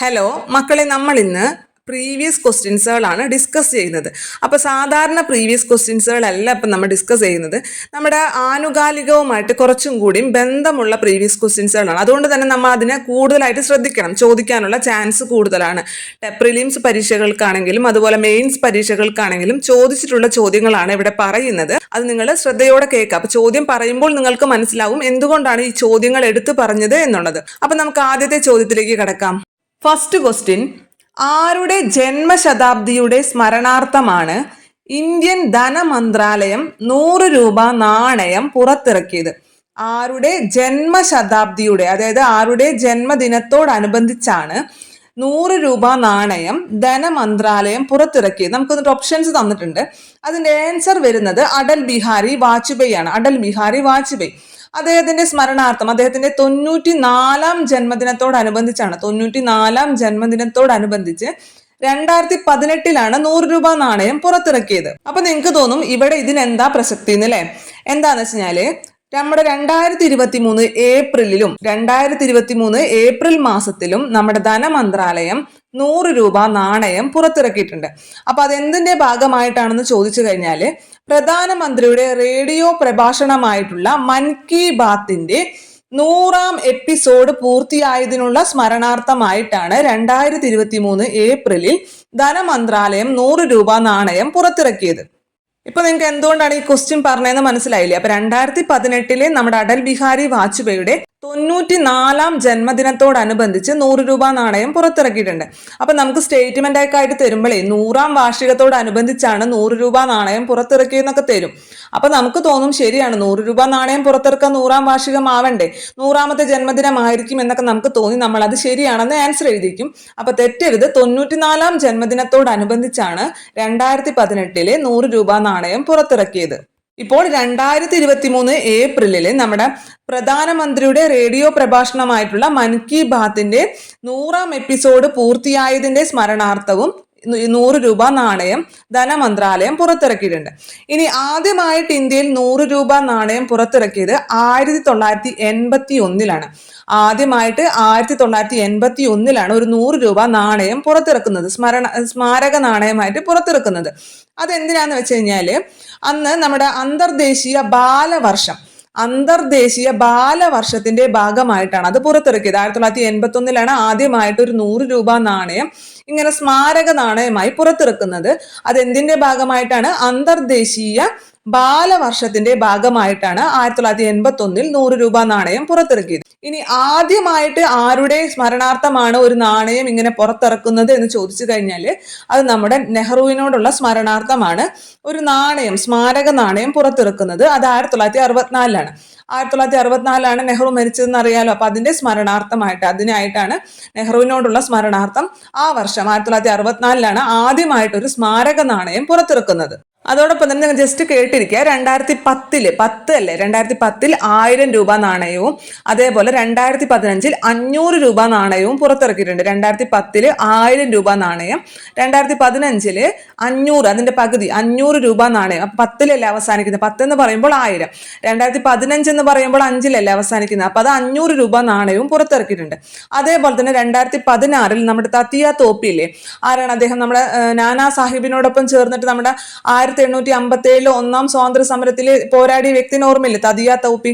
Hello മക്കളെ നമ്മൾ ഇന്ന് പ്രീവിയസ് ക്വസ്റ്റ്യൻസുകളാണ് ഡിസ്കസ് ചെയ്യുന്നത്. അപ്പോൾ സാധാരണ പ്രീവിയസ് ക്വസ്റ്റ്യൻസുകളല്ല ഇപ്പം നമ്മൾ ഡിസ്കസ് ചെയ്യുന്നത്. നമ്മുടെ ആനുകാലികവുമായിട്ട് കുറച്ചും കൂടിയും ബന്ധമുള്ള പ്രീവിയസ് ക്വസ്റ്റ്യൻസുകളാണ് അതുകൊണ്ട് തന്നെ നമ്മൾ അതിനെ കൂടുതലായിട്ട് ശ്രദ്ധിക്കണം. ചോദിക്കാനുള്ള ചാൻസ് കൂടുതലാണ്. പ്രിലിംസ് പരീക്ഷകൾക്കാണെങ്കിലും അതുപോലെ മെയിൻസ് പരീക്ഷകൾക്കാണെങ്കിലും ചോദിച്ചിട്ടുള്ള ചോദ്യങ്ങളാണ് ഇവിടെ പറയുന്നത്. അത് നിങ്ങൾ ശ്രദ്ധയോടെ കേൾക്കുക. അപ്പോൾ ചോദ്യം പറയുമ്പോൾ നിങ്ങൾക്ക് മനസ്സിലാവും എന്തുകൊണ്ടാണ് ഈ ചോദ്യങ്ങൾ എടുത്തു പറഞ്ഞത് എന്നുള്ളത്. അപ്പം നമുക്ക് ആദ്യത്തെ ചോദ്യത്തിലേക്ക് കിടക്കാം. ഫസ്റ്റ് ക്വസ്റ്റ്യൻ ആരുടെ ജന്മശതാബ്ദിയുടെ സ്മരണാർത്ഥമാണ് ഇന്ത്യൻ ധനമന്ത്രാലയം നൂറ് രൂപ നാണയം പുറത്തിറക്കിയത്? ആരുടെ ജന്മശതാബ്ദിയുടെ അതായത് ആരുടെ ജന്മദിനത്തോടനുബന്ധിച്ചാണ് നൂറ് രൂപ നാണയം ധനമന്ത്രാലയം പുറത്തിറക്കിയത്? നമുക്കൊന്നിട്ട് ഓപ്ഷൻസ് തന്നിട്ടുണ്ട്. അതിന്റെ ആൻസർ വരുന്നത് അടൽ ബിഹാരി വാജ്പേയി ആണ് അടൽ ബിഹാരി വാജ്പേയി. അദ്ദേഹത്തിന്റെ സ്മരണാർത്ഥം അദ്ദേഹത്തിന്റെ തൊണ്ണൂറ്റി നാലാം ജന്മദിനത്തോടനുബന്ധിച്ചാണ് തൊണ്ണൂറ്റി നാലാം ജന്മദിനത്തോടനുബന്ധിച്ച് രണ്ടായിരത്തി പതിനെട്ടിലാണ് നൂറ് രൂപ നാണയം പുറത്തിറക്കിയത്. അപ്പൊ നിങ്ങൾക്ക് തോന്നും ഇവിടെ ഇതിനെന്താ പ്രസക്തി എന്നല്ലേ എന്താന്ന് വെച്ചാൽ നമ്മുടെ രണ്ടായിരത്തി ഇരുപത്തി മൂന്ന് ഏപ്രിലിലും രണ്ടായിരത്തി ഇരുപത്തി മൂന്ന് ഏപ്രിൽ മാസത്തിലും നമ്മുടെ ധനമന്ത്രാലയം നൂറ് രൂപ നാണയം പുറത്തിറക്കിയിട്ടുണ്ട്. അപ്പൊ അതെന്തിന്റെ ഭാഗമായിട്ടാണെന്ന് ചോദിച്ചു കഴിഞ്ഞാൽ പ്രധാനമന്ത്രിയുടെ റേഡിയോ പ്രഭാഷണമായിട്ടുള്ള മൻ കി ബാത്തിന്റെ നൂറാം എപ്പിസോഡ് പൂർത്തിയായതിനുള്ള സ്മരണാർത്ഥമായിട്ടാണ് രണ്ടായിരത്തി ഇരുപത്തി മൂന്ന് ഏപ്രിലിൽ ധനമന്ത്രാലയം നൂറ് രൂപ നാണയം പുറത്തിറക്കിയത്. ഇപ്പൊ നിങ്ങൾക്ക് എന്തുകൊണ്ടാണ് ഈ ക്വസ്റ്റ്യൻ പറഞ്ഞതെന്ന് മനസ്സിലായില്ലേ? അപ്പൊ രണ്ടായിരത്തി പതിനെട്ടിലെ നമ്മുടെ അടൽ ബിഹാരി വാജ്പേയിയുടെ തൊണ്ണൂറ്റി നാലാം ജന്മദിനത്തോടനുബന്ധിച്ച് നൂറ് രൂപ നാണയം പുറത്തിറക്കിയിട്ടുണ്ട്. അപ്പൊ നമുക്ക് സ്റ്റേറ്റ്മെന്റ് ഒക്കെ ആയിട്ട് തരുമ്പോഴേ നൂറാം വാർഷികത്തോടനുബന്ധിച്ചാണ് നൂറ് രൂപ നാണയം പുറത്തിറക്കിയെന്നൊക്കെ തരും. അപ്പൊ നമുക്ക് തോന്നും ശരിയാണ് നൂറ് രൂപ നാണയം പുറത്തിറക്കാൻ നൂറാം വാർഷികം ആവണ്ടേ നൂറാമത്തെ ജന്മദിനമായിരിക്കും എന്നൊക്കെ നമുക്ക് തോന്നി നമ്മൾ അത് ശരിയാണെന്ന് ആൻസർ എഴുതിക്കും അപ്പൊ തെറ്റരുത് തൊണ്ണൂറ്റിനാലാം ജന്മദിനത്തോടനുബന്ധിച്ചാണ് രണ്ടായിരത്തി പതിനെട്ടിലെ നൂറ് രൂപ നാണയം പുറത്തിറക്കിയത്. ഇപ്പോൾ രണ്ടായിരത്തി ഇരുപത്തി മൂന്ന് ഏപ്രിലിൽ നമ്മുടെ പ്രധാനമന്ത്രിയുടെ റേഡിയോ പ്രഭാഷണമായിട്ടുള്ള മൻ കി ബാത്തിന്റെ നൂറാം എപ്പിസോഡ് പൂർത്തിയായതിന്റെ സ്മരണാർത്ഥവും നൂറ് രൂപ നാണയം ധനമന്ത്രാലയം പുറത്തിറക്കിയിട്ടുണ്ട്. ഇനി ആദ്യമായിട്ട് ഇന്ത്യയിൽ നൂറ് രൂപ നാണയം പുറത്തിറക്കിയത് ആയിരത്തി തൊള്ളായിരത്തി എൺപത്തി ഒന്നിലാണ് ആദ്യമായിട്ട് ആയിരത്തി തൊള്ളായിരത്തി എൺപത്തി ഒന്നിലാണ് ഒരു നൂറ് രൂപ നാണയം പുറത്തിറക്കുന്നത്. സ്മരണ സ്മാരക നാണയമായിട്ട് പുറത്തിറക്കുന്നത്. അതെന്തിനാന്ന് വെച്ച് കഴിഞ്ഞാൽ അന്ന് നമ്മുടെ അന്തർദേശീയ ബാലവർഷം അന്തർദേശീയ ബാലവർഷത്തിന്റെ ഭാഗമായിട്ടാണ് അത് പുറത്തിറക്കിയത്. ആയിരത്തി തൊള്ളായിരത്തി എൺപത്തി ഒന്നിലാണ് ആദ്യമായിട്ട് ഒരു നൂറ് രൂപ നാണയം ഇങ്ങനെ സ്മാരക നാണയമായി പുറത്തിറക്കുന്നത്. അതെന്തിന്റെ ഭാഗമായിട്ടാണ്? അന്തർദേശീയ ബാലവർഷത്തിന്റെ ഭാഗമായിട്ടാണ് ആയിരത്തി തൊള്ളായിരത്തി എൺപത്തി ഒന്നിൽ നൂറ് രൂപ നാണയം പുറത്തിറക്കിയത്. ഇനി ആദ്യമായിട്ട് ആരുടെ സ്മരണാർത്ഥമാണ് ഒരു നാണയം ഇങ്ങനെ പുറത്തിറക്കുന്നത് എന്ന് ചോദിച്ചു കഴിഞ്ഞാൽ അത് നമ്മുടെ നെഹ്റുവിനോടുള്ള സ്മരണാർത്ഥമാണ്. ഒരു നാണയം സ്മാരക നാണയം പുറത്തിറക്കുന്നത് അത് ആയിരത്തി തൊള്ളായിരത്തി അറുപത്തിനാലിലാണ്. ആയിരത്തി തൊള്ളായിരത്തി അറുപത്തിനാലിലാണ് നെഹ്റു മരിച്ചതെന്ന് അറിയാലോ അപ്പൊ അതിന്റെ സ്മരണാർത്ഥമായിട്ട് അതിനായിട്ടാണ് നെഹ്റുവിനോടുള്ള സ്മരണാർത്ഥം ആ വർഷം ആയിരത്തി തൊള്ളായിരത്തി അറുപത്തിനാലിലാണ് ആദ്യമായിട്ട് ഒരു സ്മാരക നാണയം പുറത്തിറക്കുന്നത്. അതോടൊപ്പം തന്നെ നിങ്ങൾ ജസ്റ്റ് കേട്ടിരിക്കുക രണ്ടായിരത്തി പത്തിൽ പത്ത് അല്ലേ? രണ്ടായിരത്തി പത്തിൽ ആയിരം രൂപ നാണയവും അതേപോലെ രണ്ടായിരത്തി പതിനഞ്ചിൽ അഞ്ഞൂറ് രൂപ നാണയവും പുറത്തിറക്കിയിട്ടുണ്ട്. രണ്ടായിരത്തി പത്തിൽ ആയിരം രൂപ നാണയം രണ്ടായിരത്തി പതിനഞ്ചിൽ അഞ്ഞൂറ് അതിന്റെ പകുതി അഞ്ഞൂറ് രൂപ നാണയം. അപ്പൊ പത്തിലല്ലേ അവസാനിക്കുന്നത്? പത്ത് എന്ന് പറയുമ്പോൾ ആയിരം. രണ്ടായിരത്തി പതിനഞ്ച് എന്ന് പറയുമ്പോൾ അഞ്ചിലല്ലേ അവസാനിക്കുന്നത്? അപ്പൊ അത് അഞ്ഞൂറ് രൂപ നാണയവും പുറത്തിറക്കിയിട്ടുണ്ട്. അതേപോലെ തന്നെ രണ്ടായിരത്തി പതിനാറിൽ നമ്മുടെ തത്തിയ തോപ്പിയില്ലേ ആരാണ് അദ്ദേഹം നമ്മുടെ നാനാ സാഹിബിനോടൊപ്പം ചേർന്നിട്ട് നമ്മുടെ ആയിരത്തി എണ്ണൂറ്റി അമ്പത്തി ഏഴിലെ ഒന്നാം സ്വാതന്ത്ര്യ സമരത്തിൽ പോരാടിയ വ്യക്തിന് ഓർമ്മയില്ലേ? തദിയ തൗപ്പി.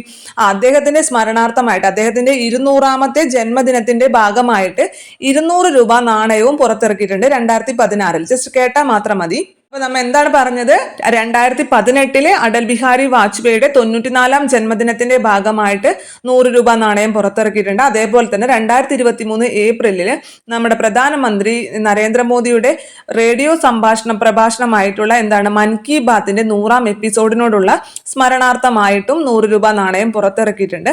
അദ്ദേഹത്തിന്റെ സ്മരണാർത്ഥമായിട്ട് അദ്ദേഹത്തിന്റെ ഇരുന്നൂറാമത്തെ ജന്മദിനത്തിന്റെ ഭാഗമായിട്ട് ഇരുന്നൂറ് രൂപ നാണയവും പുറത്തിറക്കിയിട്ടുണ്ട് രണ്ടായിരത്തി പതിനാറിൽ ജസ്റ്റ് കേട്ടാൽ മാത്രം മതി. അപ്പൊ നമ്മൾ എന്താണ് പറഞ്ഞത്? രണ്ടായിരത്തി പതിനെട്ടിലെ അടൽ ബിഹാരി വാജ്പേയിയുടെ തൊണ്ണൂറ്റിനാലാം ജന്മദിനത്തിന്റെ ഭാഗമായിട്ട് നൂറ് രൂപ നാണയം പുറത്തിറക്കിയിട്ടുണ്ട്. അതേപോലെ തന്നെ രണ്ടായിരത്തി ഇരുപത്തി മൂന്ന് ഏപ്രിലിൽ നമ്മുടെ പ്രധാനമന്ത്രി നരേന്ദ്രമോദിയുടെ റേഡിയോ സംഭാഷണ പ്രഭാഷണമായിട്ടുള്ള എന്താണ് മൻ കി ബാത്തിന്റെ നൂറാം എപ്പിസോഡിനോടുള്ള സ്മരണാർത്ഥമായിട്ടും നൂറ് രൂപ നാണയം പുറത്തിറക്കിയിട്ടുണ്ട്.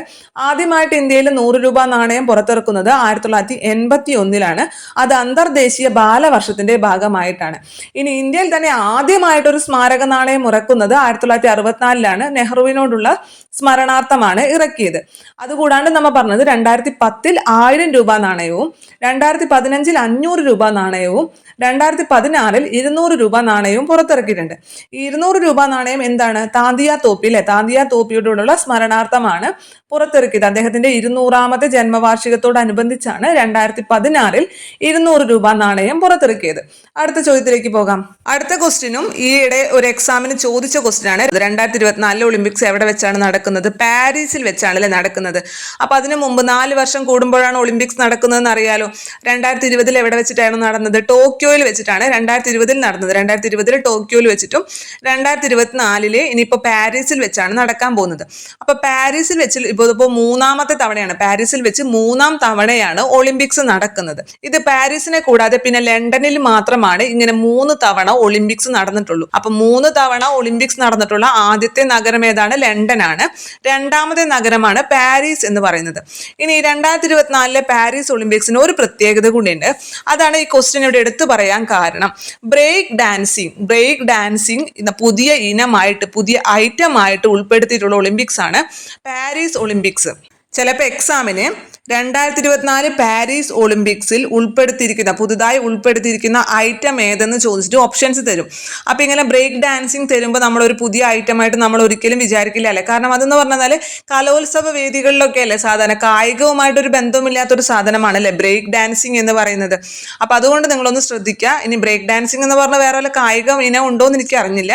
ആദ്യമായിട്ട് ഇന്ത്യയിൽ നൂറ് രൂപ നാണയം പുറത്തിറക്കുന്നത് ആയിരത്തി തൊള്ളായിരത്തി എൺപത്തി ഒന്നിലാണ് അത് അന്തർദേശീയ ബാലവർഷത്തിന്റെ ഭാഗമായിട്ടാണ്. ഇനി ഇന്ത്യയിൽ തന്നെ ആദ്യമായിട്ടൊരു സ്മാരക നാണയം ഇറക്കുന്നത് ആയിരത്തി തൊള്ളായിരത്തി അറുപത്തിനാലിലാണ് നെഹ്റുവിനോടുള്ള സ്മരണാർത്ഥമാണ് ഇറക്കിയത്. അതുകൂടാണ്ട് നമ്മൾ പറഞ്ഞത് രണ്ടായിരത്തി പത്തിൽ ആയിരം രൂപ നാണയവും രണ്ടായിരത്തി പതിനഞ്ചിൽ അഞ്ഞൂറ് രൂപ നാണയവും രണ്ടായിരത്തി പതിനാറിൽ ഇരുന്നൂറ് രൂപ നാണയവും പുറത്തിറക്കിയിട്ടുണ്ട്. ഈ ഇരുന്നൂറ് രൂപ നാണയം എന്താണ്? താന്തിയ തോപ്പി അല്ലെ? താന്തിയ തോപ്പിയോടുള്ള സ്മരണാർത്ഥമാണ് പുറത്തിറക്കിയത്. അദ്ദേഹത്തിന്റെ ഇരുന്നൂറാമത്തെ ജന്മവാർഷികത്തോടനുബന്ധിച്ചാണ് രണ്ടായിരത്തി പതിനാറിൽ ഇരുന്നൂറ് രൂപ നാണയം പുറത്തിറക്കിയത്. അടുത്ത ചോദ്യത്തിലേക്ക് പോകാം. അടുത്ത ക്വസ്റ്റ്യനും ഈയിടെ ഒരു എക്സാമിന് ചോദിച്ച ക്വസ്റ്റ്യൻ ആണ് രണ്ടായിരത്തി ഇരുപത്തിനാലിലെ ഒളിമ്പിക്സ് എവിടെ വെച്ചാണ് നടക്കുന്നത്? പാരീസിൽ വെച്ചാണല്ലേ നടക്കുന്നത്. അപ്പൊ അതിനു മുമ്പ് നാല് വർഷം കൂടുമ്പോഴാണ് ഒളിമ്പിക്സ് നടക്കുന്നതെന്ന് അറിയാലോ. രണ്ടായിരത്തി ഇരുപതിൽ എവിടെ വെച്ചിട്ടാണ് നടന്നത്? ടോക്കിയോയിൽ വെച്ചിട്ടാണ് രണ്ടായിരത്തി ഇരുപതിൽ നടന്നത്. രണ്ടായിരത്തി ഇരുപതിൽ ടോക്കിയോയിൽ വെച്ചിട്ടും രണ്ടായിരത്തി ഇരുപത്തിനാലിൽ ഇനിയിപ്പോ പാരീസിൽ വെച്ചാണ് നടക്കാൻ പോകുന്നത്. അപ്പൊ പാരീസിൽ വെച്ച് ഇപ്പോൾ ഇപ്പോൾ മൂന്നാമത്തെ തവണയാണ്. പാരീസിൽ വെച്ച് മൂന്നാം തവണയാണ് ഒളിമ്പിക്സ് നടക്കുന്നത്. ഇത് പാരീസിനെ കൂടാതെ പിന്നെ ലണ്ടനിൽ മാത്രമാണ് ഇങ്ങനെ മൂന്ന് തവണ ഒളിമ്പിക്സ് നടന്നിട്ടുള്ളൂ. അപ്പൊ മൂന്ന് തവണ ഒളിമ്പിക്സ് നടന്നിട്ടുള്ള ആദ്യത്തെ നഗരം ഏതാണ്? ലണ്ടൻ ആണ് രണ്ടാമത്തെ നഗരമാണ് പാരീസ് എന്ന് പറയുന്നത്. ഇനി രണ്ടായിരത്തി ഇരുപത്തിനാലിലെ പാരീസ് ഒളിമ്പിക്സിന് ഒരു പ്രത്യേകത കൂടിയുണ്ട്. അതാണ് ഈ ക്വസ്റ്റ്യൻ ഇവിടെ എടുത്തു പറയാൻ കാരണം. ബ്രേക്ക് ഡാൻസിങ് ബ്രേക്ക് ഡാൻസിങ് എന്ന പുതിയ ഇനമായിട്ട് പുതിയ ഐറ്റം ആയിട്ട് ഉൾപ്പെടുത്തിയിട്ടുള്ള ഒളിമ്പിക്സ് ആണ് പാരീസ് ഒളിമ്പിക്സ് ചിലപ്പോൾ എക്സാമിന് രണ്ടായിരത്തി ഇരുപത്തിനാല് പാരീസ് ഒളിമ്പിക്സിൽ ഉൾപ്പെടുത്തിയിരിക്കുന്ന പുതുതായി ഉൾപ്പെടുത്തിയിരിക്കുന്ന ഐറ്റം ഏതെന്ന് ചോദിച്ചിട്ട് ഓപ്ഷൻസ് തരും. അപ്പം ഇങ്ങനെ ബ്രേക്ക് ഡാൻസിങ് തരുമ്പോൾ നമ്മൾ ഒരു പുതിയ ഐറ്റമായിട്ട് നമ്മൾ ഒരിക്കലും വിചാരിക്കില്ല അല്ലേ കാരണം അതെന്ന് പറഞ്ഞാൽ കലോത്സവ വേദികളിലൊക്കെ അല്ലേ സാധാരണ കായികവുമായിട്ടൊരു ബന്ധവുമില്ലാത്തൊരു സാധനമാണ് അല്ലേ ബ്രേക്ക് ഡാൻസിങ് എന്ന് പറയുന്നത്. അപ്പം അതുകൊണ്ട് നിങ്ങളൊന്ന് ശ്രദ്ധിക്കുക ഇനി ബ്രേക്ക് ഡാൻസിങ് എന്ന് പറഞ്ഞാൽ വേറെ വല്ല കായിക ഇനം ഉണ്ടോ എന്ന് എനിക്ക് അറിഞ്ഞില്ല.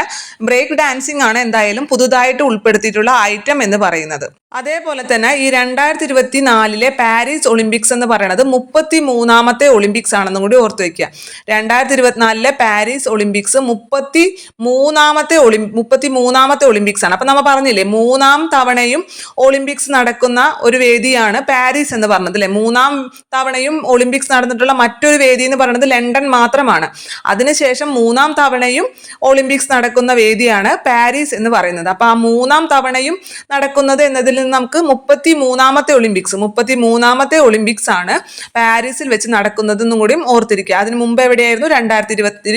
ബ്രേക്ക് ഡാൻസിങ് ആണ് എന്തായാലും പുതുതായിട്ട് ഉൾപ്പെടുത്തിയിട്ടുള്ള ഐറ്റം എന്ന് പറയുന്നത്. അതേപോലെ തന്നെ ഈ രണ്ടായിരത്തി ഇരുപത്തി നാലിലെ പാരീസ് ഒളിമ്പിക്സ് എന്ന് പറയുന്നത് മുപ്പത്തി മൂന്നാമത്തെ ഒളിമ്പിക്സ് ആണെന്നും കൂടി ഓർത്ത് വയ്ക്കുക രണ്ടായിരത്തി ഇരുപത്തിനാലിലെ പാരീസ് ഒളിമ്പിക്സ് മുപ്പത്തി മൂന്നാമത്തെ ഒളിം മുപ്പത്തി മൂന്നാമത്തെ ഒളിമ്പിക്സ് ആണ്. അപ്പം നമ്മൾ പറഞ്ഞില്ലേ മൂന്നാം തവണയും ഒളിമ്പിക്സ് നടക്കുന്ന ഒരു വേദിയാണ് പാരീസ് എന്ന് പറഞ്ഞത് അല്ലേ? മൂന്നാം തവണയും ഒളിമ്പിക്സ് നടന്നിട്ടുള്ള മറ്റൊരു വേദി എന്ന് പറയുന്നത് ലണ്ടൻ മാത്രമാണ്. അതിനുശേഷം മൂന്നാം തവണയും ഒളിമ്പിക്സ് നടക്കുന്ന വേദിയാണ് പാരീസ് എന്ന് പറയുന്നത്. അപ്പോൾ ആ മൂന്നാം തവണയും നടക്കുന്നത് എന്നതിൽ നിന്ന് നമുക്ക് മുപ്പത്തി മൂന്നാമത്തെ ഒളിമ്പിക്സ് മുപ്പത്തി മൂന്നാമത്തെ ഒളിമ്പിക്സ് ആണ് പാരീസിൽ വെച്ച് നടക്കുന്നതെന്നും കൂടിയും ഓർത്തിരിക്കുക. അതിന് മുമ്പ് എവിടെയായിരുന്നു? രണ്ടായിരത്തി ഇരുപത്തിൽ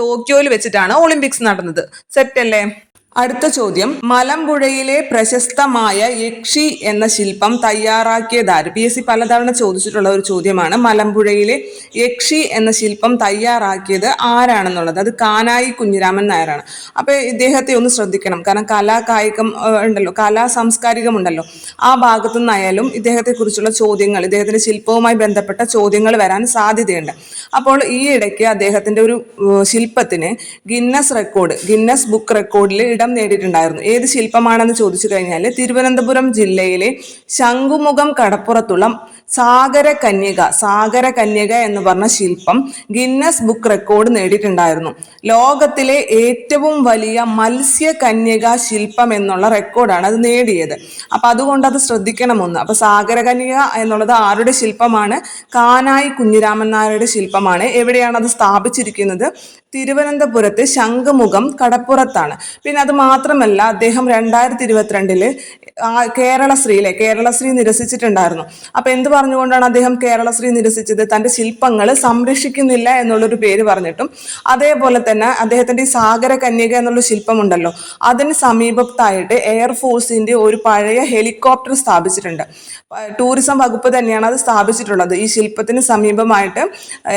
ടോക്കിയോയിൽ വെച്ചിട്ടാണ് ഒളിമ്പിക്സ് നടന്നത്. സെറ്റ് അല്ലേ? അടുത്ത ചോദ്യം. മലമ്പുഴയിലെ പ്രശസ്തമായ യക്ഷി എന്ന ശില്പം തയ്യാറാക്കിയതാര്? പി എസ് സി പലതവണ ചോദിച്ചിട്ടുള്ള ഒരു ചോദ്യമാണ്. മലമ്പുഴയിലെ യക്ഷി എന്ന ശില്പം തയ്യാറാക്കിയത് ആരാണെന്നുള്ളത്? അത് കാനായി കുഞ്ഞിരാമൻ നായരാണ്. അപ്പൊ ഇദ്ദേഹത്തെ ഒന്ന് ശ്രദ്ധിക്കണം. കാരണം കലാ കായികം ഉണ്ടല്ലോ. കലാ സാംസ്കാരികം ഉണ്ടല്ലോ ആ ഭാഗത്തു നിന്നായാലും ഇദ്ദേഹത്തെ കുറിച്ചുള്ള ചോദ്യങ്ങൾ ഇദ്ദേഹത്തിന്റെ ശില്പവുമായി ബന്ധപ്പെട്ട ചോദ്യങ്ങൾ വരാൻ സാധ്യതയുണ്ട്. അപ്പോൾ ഈ ഇടയ്ക്ക് അദ്ദേഹത്തിന്റെ ഒരു ശില്പത്തിന് ഗിന്നസ് റെക്കോർഡ് ഗിന്നസ് ബുക്ക് റെക്കോർഡിൽ ഇടം നേടിയിട്ടുണ്ടായിരുന്നു. ഏത് ശില്പമാണെന്ന് ചോദിച്ചു കഴിഞ്ഞാൽ തിരുവനന്തപുരം ജില്ലയിലെ ശംഖുമുഖം കടപ്പുറത്തുള്ള സാഗര കന്യക സാഗര കന്യക എന്ന് പറഞ്ഞ ശില്പം ഗിന്നസ് ബുക്ക് റെക്കോർഡ് നേടിയിട്ടുണ്ടായിരുന്നു. ലോകത്തിലെ ഏറ്റവും വലിയ മത്സ്യ കന്യക ശില്പം എന്നുള്ള റെക്കോർഡാണ് അത് നേടിയത്. അപ്പം അതുകൊണ്ട് അത് ശ്രദ്ധിക്കണമെന്ന്. അപ്പം സാഗര കന്യക എന്നുള്ളത് ആരുടെ ശില്പമാണ്? കാനായി കുഞ്ഞിരാമൻ നായരുടെ ശില്പമാണ്. എവിടെയാണ് അത് സ്ഥാപിച്ചിരിക്കുന്നത്? തിരുവനന്തപുരത്ത് ശംഖുമുഖം കടപ്പുറത്താണ്. പിന്നെ അത് മാത്രമല്ല അദ്ദേഹം രണ്ടായിരത്തി ഇരുപത്തിരണ്ടിൽ കേരളശ്രീയിലെ കേരളശ്രീ നിരസിച്ചിട്ടുണ്ടായിരുന്നു. അപ്പൊ എന്ത് പറഞ്ഞുകൊണ്ടാണ് അദ്ദേഹം കേരളശ്രീ നിരസിച്ചത്? തന്റെ ശില്പങ്ങൾ സംരക്ഷിക്കുന്നില്ല എന്നുള്ളൊരു പേര് പറഞ്ഞിട്ടും അതേപോലെ തന്നെ അദ്ദേഹത്തിന്റെ ഈ സാഗര കന്യക എന്നുള്ള ശില്പമുണ്ടല്ലോ അതിന് സമീപത്തായിട്ട് എയർഫോഴ്സിന്റെ ഒരു പഴയ ഹെലികോപ്റ്റർ സ്ഥാപിച്ചിട്ടുണ്ട്. ടൂറിസം വകുപ്പ് തന്നെയാണ് അത് സ്ഥാപിച്ചിട്ടുള്ളത്. ഈ ശില്പത്തിന് സമീപമായിട്ട്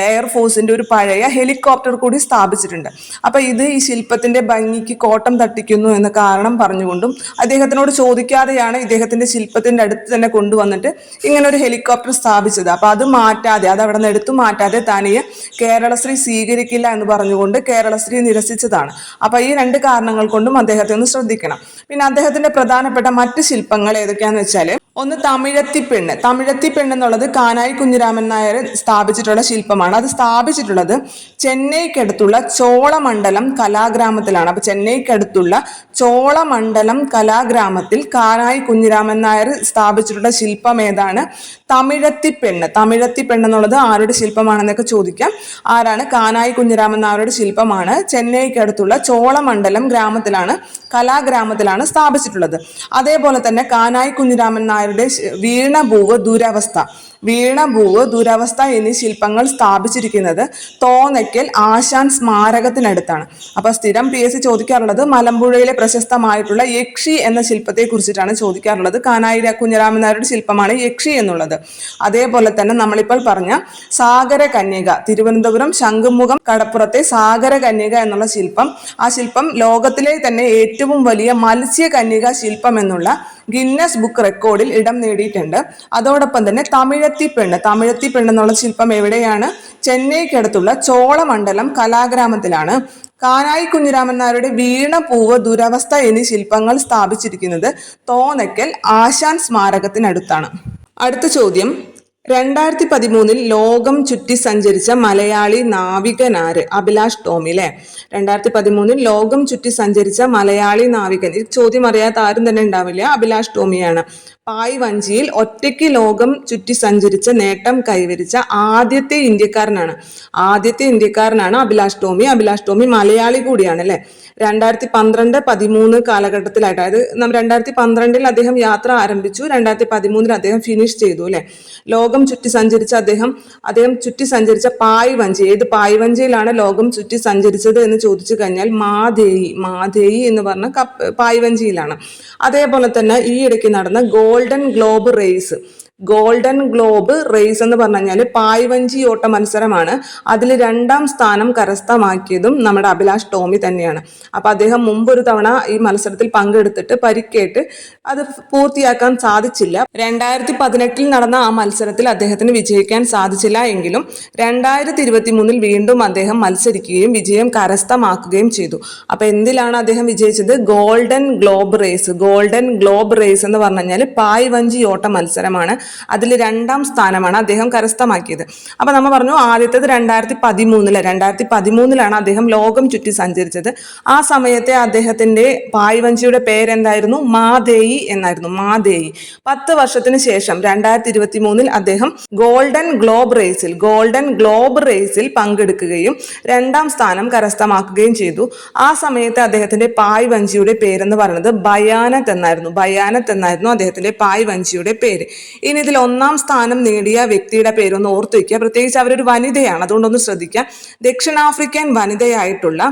എയർഫോഴ്സിന്റെ ഒരു പഴയ ഹെലികോപ്റ്റർ കൂടി സ്ഥാപിച്ചിട്ടുണ്ട്. അപ്പൊ ഇത് ഈ ശില്പത്തിന്റെ ഭംഗിക്ക് കോട്ടം തട്ടിക്കുന്നു എന്ന കാരണം പറഞ്ഞുകൊണ്ടും അദ്ദേഹത്തിനോട് ചോദിക്കാതെയാണ് ഇദ്ദേഹത്തിന്റെ ശില്പത്തിന്റെ അടുത്ത് തന്നെ കൊണ്ടുവന്നിട്ട് ഇങ്ങനെ ഒരു ഹെലികോപ്റ്റർ സ്ഥാപിച്ചത്. അപ്പൊ അത് മാറ്റാതെ അത് അവിടെ നിന്ന് എടുത്തു മാറ്റാതെ തനിയെ കേരളശ്രീ സ്വീകരിക്കില്ല എന്ന് പറഞ്ഞുകൊണ്ട് കേരളശ്രീ നിരസിച്ചതാണ്. അപ്പൊ ഈ രണ്ട് കാരണങ്ങൾ കൊണ്ടും അദ്ദേഹത്തെ ഒന്ന് ശ്രദ്ധിക്കണം. പിന്നെ അദ്ദേഹത്തിന്റെ പ്രധാനപ്പെട്ട മറ്റ് ശില്പങ്ങൾ ഏതൊക്കെയാന്ന് വെച്ചാൽ ഒന്ന് തമിഴത്തി പെണ്ണ്. തമിഴത്തി പെണ്ണ് എന്നുള്ളത് കാനായി കുഞ്ഞിരാമൻ നായർ സ്ഥാപിച്ചിട്ടുള്ള ശില്പമാണ്. അത് സ്ഥാപിച്ചിട്ടുള്ളത് ചെന്നൈക്കടുത്തുള്ള ചോളമണ്ഡലം കലാഗ്രാമത്തിലാണ്. അപ്പൊ ചെന്നൈക്കടുത്തുള്ള ചോളമണ്ഡലം കലാഗ്രാമത്തിൽ കാനായി കുഞ്ഞിരാമൻ നായർ സ്ഥാപിച്ചിട്ടുള്ള ശില്പം ഏതാണ്? തമിഴത്തി പെണ്ണ്. തമിഴത്തി പെണ്ണ് എന്നുള്ളത് ആരുടെ ശില്പമാണെന്നൊക്കെ ചോദിക്കാം. ആരാണ്? കാനായി കുഞ്ഞിരാമൻ നായരുടെ ശില്പമാണ്. ചെന്നൈക്കടുത്തുള്ള ചോളമണ്ഡലം ഗ്രാമത്തിലാണ് കലാഗ്രാമത്തിലാണ് സ്ഥാപിച്ചിട്ടുള്ളത്. അതേപോലെ തന്നെ കാനായി കുഞ്ഞിരാമൻ നായരുടെ ശ- വീണഭൂവ് ദുരവസ്ഥ. വീണഭൂവ് ദുരവസ്ഥ എന്നീ ശില്പങ്ങൾ സ്ഥാപിച്ചിരിക്കുന്നത് തോന്നയ്ക്കൽ ആശാൻ സ്മാരകത്തിനടുത്താണ്. അപ്പൊ സ്ഥിരം പി എസ് സി ചോദിക്കാറുള്ളത് മലമ്പുഴയിലെ പ്രശസ്തമായിട്ടുള്ള യക്ഷി എന്ന ശില്പത്തെ കുറിച്ചിട്ടാണ് ചോദിക്കാറുള്ളത്. കാനായി കുഞ്ഞരാമൻ നായരുടെ ശില്പമാണ് യക്ഷി എന്നുള്ളത്. അതേപോലെ തന്നെ നമ്മളിപ്പോൾ പറഞ്ഞ സാഗര കന്യക തിരുവനന്തപുരം ശംഖുമുഖം കടപ്പുറത്തെ സാഗര കന്യക എന്നുള്ള ശില്പം ആ ശില്പം ലോകത്തിലെ തന്നെ ഏറ്റവും വലിയ മത്സ്യ കന്യക ശില്പം എന്നുള്ള ഗിന്നസ് ബുക്ക് റെക്കോർഡിൽ ഇടം നേടിയിട്ടുണ്ട്. അതോടൊപ്പം തന്നെ തമിഴത്തി പെണ്ണ് തമിഴത്തി പെണ്ണ് എന്നുള്ള ശില്പം എവിടെയാണ്? ചെന്നൈക്കടുത്തുള്ള ചോളമണ്ഡലം കലാഗ്രാമത്തിലാണ്. കാനായി കുഞ്ഞിരാമൻ നായരുടെ വീണ പൂവ് ദുരവസ്ഥ എന്നീ ശില്പങ്ങൾ സ്ഥാപിച്ചിരിക്കുന്നത് തോന്നയ്ക്കൽ ആശാൻ സ്മാരകത്തിനടുത്താണ്. അടുത്ത ചോദ്യം. രണ്ടായിരത്തി പതിമൂന്നിൽ ലോകം ചുറ്റി സഞ്ചരിച്ച മലയാളി നാവികനാര് അഭിലാഷ് ടോമി അല്ലെ രണ്ടായിരത്തി പതിമൂന്നിൽ ലോകം ചുറ്റി സഞ്ചരിച്ച മലയാളി നാവികൻ. ഈ ചോദ്യം അറിയാത്ത ആരും തന്നെ ഉണ്ടാവില്ല. അഭിലാഷ് ടോമിയാണ്. പായ് വഞ്ചിയിൽ ഒറ്റയ്ക്ക് ലോകം ചുറ്റി സഞ്ചരിച്ച നേട്ടം കൈവരിച്ച ആദ്യത്തെ ഇന്ത്യക്കാരനാണ്. ആദ്യത്തെ ഇന്ത്യക്കാരനാണ് അഭിലാഷ് ടോമി. അഭിലാഷ് ടോമി മലയാളി കൂടിയാണ് അല്ലെ? രണ്ടായിരത്തി പന്ത്രണ്ട് പതിമൂന്ന് കാലഘട്ടത്തിലായിട്ട് അതായത് രണ്ടായിരത്തി പന്ത്രണ്ടിൽ അദ്ദേഹം യാത്ര ആരംഭിച്ചു. രണ്ടായിരത്തി പതിമൂന്നിൽ അദ്ദേഹം ഫിനിഷ് ചെയ്തു അല്ലെ? ലോകം ചുറ്റി സഞ്ചരിച്ച അദ്ദേഹം അദ്ദേഹം ചുറ്റി സഞ്ചരിച്ച പായ് വഞ്ചി ഏത് പായ് വഞ്ചിയിലാണ് ലോകം ചുറ്റി സഞ്ചരിച്ചത് എന്ന് ചോദിച്ചു കഴിഞ്ഞാൽ മാധേയി മാധേയി എന്ന് പറഞ്ഞ പായ് വഞ്ചിയിലാണ് അതേപോലെ തന്നെ ഈ ഇടയ്ക്ക് നടന്ന golden globe race. Golden globe race എന്ന് പറഞ്ഞു പായ്വഞ്ചി ഓട്ട മത്സരമാണ് അതിൽ രണ്ടാം സ്ഥാനം കരസ്ഥമാക്കിയതും നമ്മുടെ അഭിലാഷ് ടോമി തന്നെയാണ്. അപ്പൊ അദ്ദേഹം മുമ്പൊരു തവണ ഈ മത്സരത്തിൽ പങ്കെടുത്തിട്ട് പരിക്കേറ്റ് അത് പൂർത്തിയാക്കാൻ സാധിച്ചില്ല. രണ്ടായിരത്തി പതിനെട്ടിൽ നടന്ന ആ മത്സരത്തിൽ അദ്ദേഹത്തിന് വിജയിക്കാൻ സാധിച്ചില്ല എങ്കിലും രണ്ടായിരത്തി ഇരുപത്തി മൂന്നിൽ വീണ്ടും അദ്ദേഹം മത്സരിക്കുകയും വിജയം കരസ്ഥമാക്കുകയും ചെയ്തു. അപ്പൊ എന്തിലാണ് അദ്ദേഹം വിജയിച്ചത്? Golden globe race. Golden globe race എന്ന് പറഞ്ഞു കഴിഞ്ഞാൽ പായ് വഞ്ചി ഓട്ട മത്സരമാണ് അതിൽ രണ്ടാം സ്ഥാനമാണ് അദ്ദേഹം കരസ്ഥമാക്കിയത്. അപ്പോൾ നമ്മൾ പറഞ്ഞു ആദ്യത്തേത് രണ്ടായിരത്തി പതിമൂന്നിൽ രണ്ടായിരത്തി പതിമൂന്നിലാണ് അദ്ദേഹം ലോകം ചുറ്റി സഞ്ചരിച്ചത്. ആ സമയത്തെ അദ്ദേഹത്തിന്റെ പായ്വഞ്ചിയുടെ പേരെന്തായിരുന്നു? മാതേയി എന്നായിരുന്നു മാതേയി പത്ത് വർഷത്തിന് ശേഷം രണ്ടായിരത്തി ഇരുപത്തി മൂന്നിൽ അദ്ദേഹം ഗോൾഡൻ ഗ്ലോബ് റേസിൽ ഗോൾഡൻ ഗ്ലോബ് റേസിൽ പങ്കെടുക്കുകയും രണ്ടാം സ്ഥാനം കരസ്ഥമാക്കുകയും ചെയ്തു. ആ സമയത്ത് അദ്ദേഹത്തിന്റെ പായ് വഞ്ചിയുടെ പേരെന്ന് പറയുന്നത് ബയാനത്ത് എന്നായിരുന്നു ബയാനത്ത് എന്നായിരുന്നു അദ്ദേഹത്തിന്റെ പായ് വഞ്ചിയുടെ പേര്. ഇനി ഇതിൽ ഒന്നാം സ്ഥാനം നേടിയ വ്യക്തിയുടെ പേരൊന്ന് ഓർത്തു വയ്ക്കുക പ്രത്യേകിച്ച് അവരൊരു വനിതയാണ്. അതുകൊണ്ടൊന്ന് ശ്രദ്ധിക്കുക. ദക്ഷിണാഫ്രിക്കൻ വനിതയായിട്ടുള്ള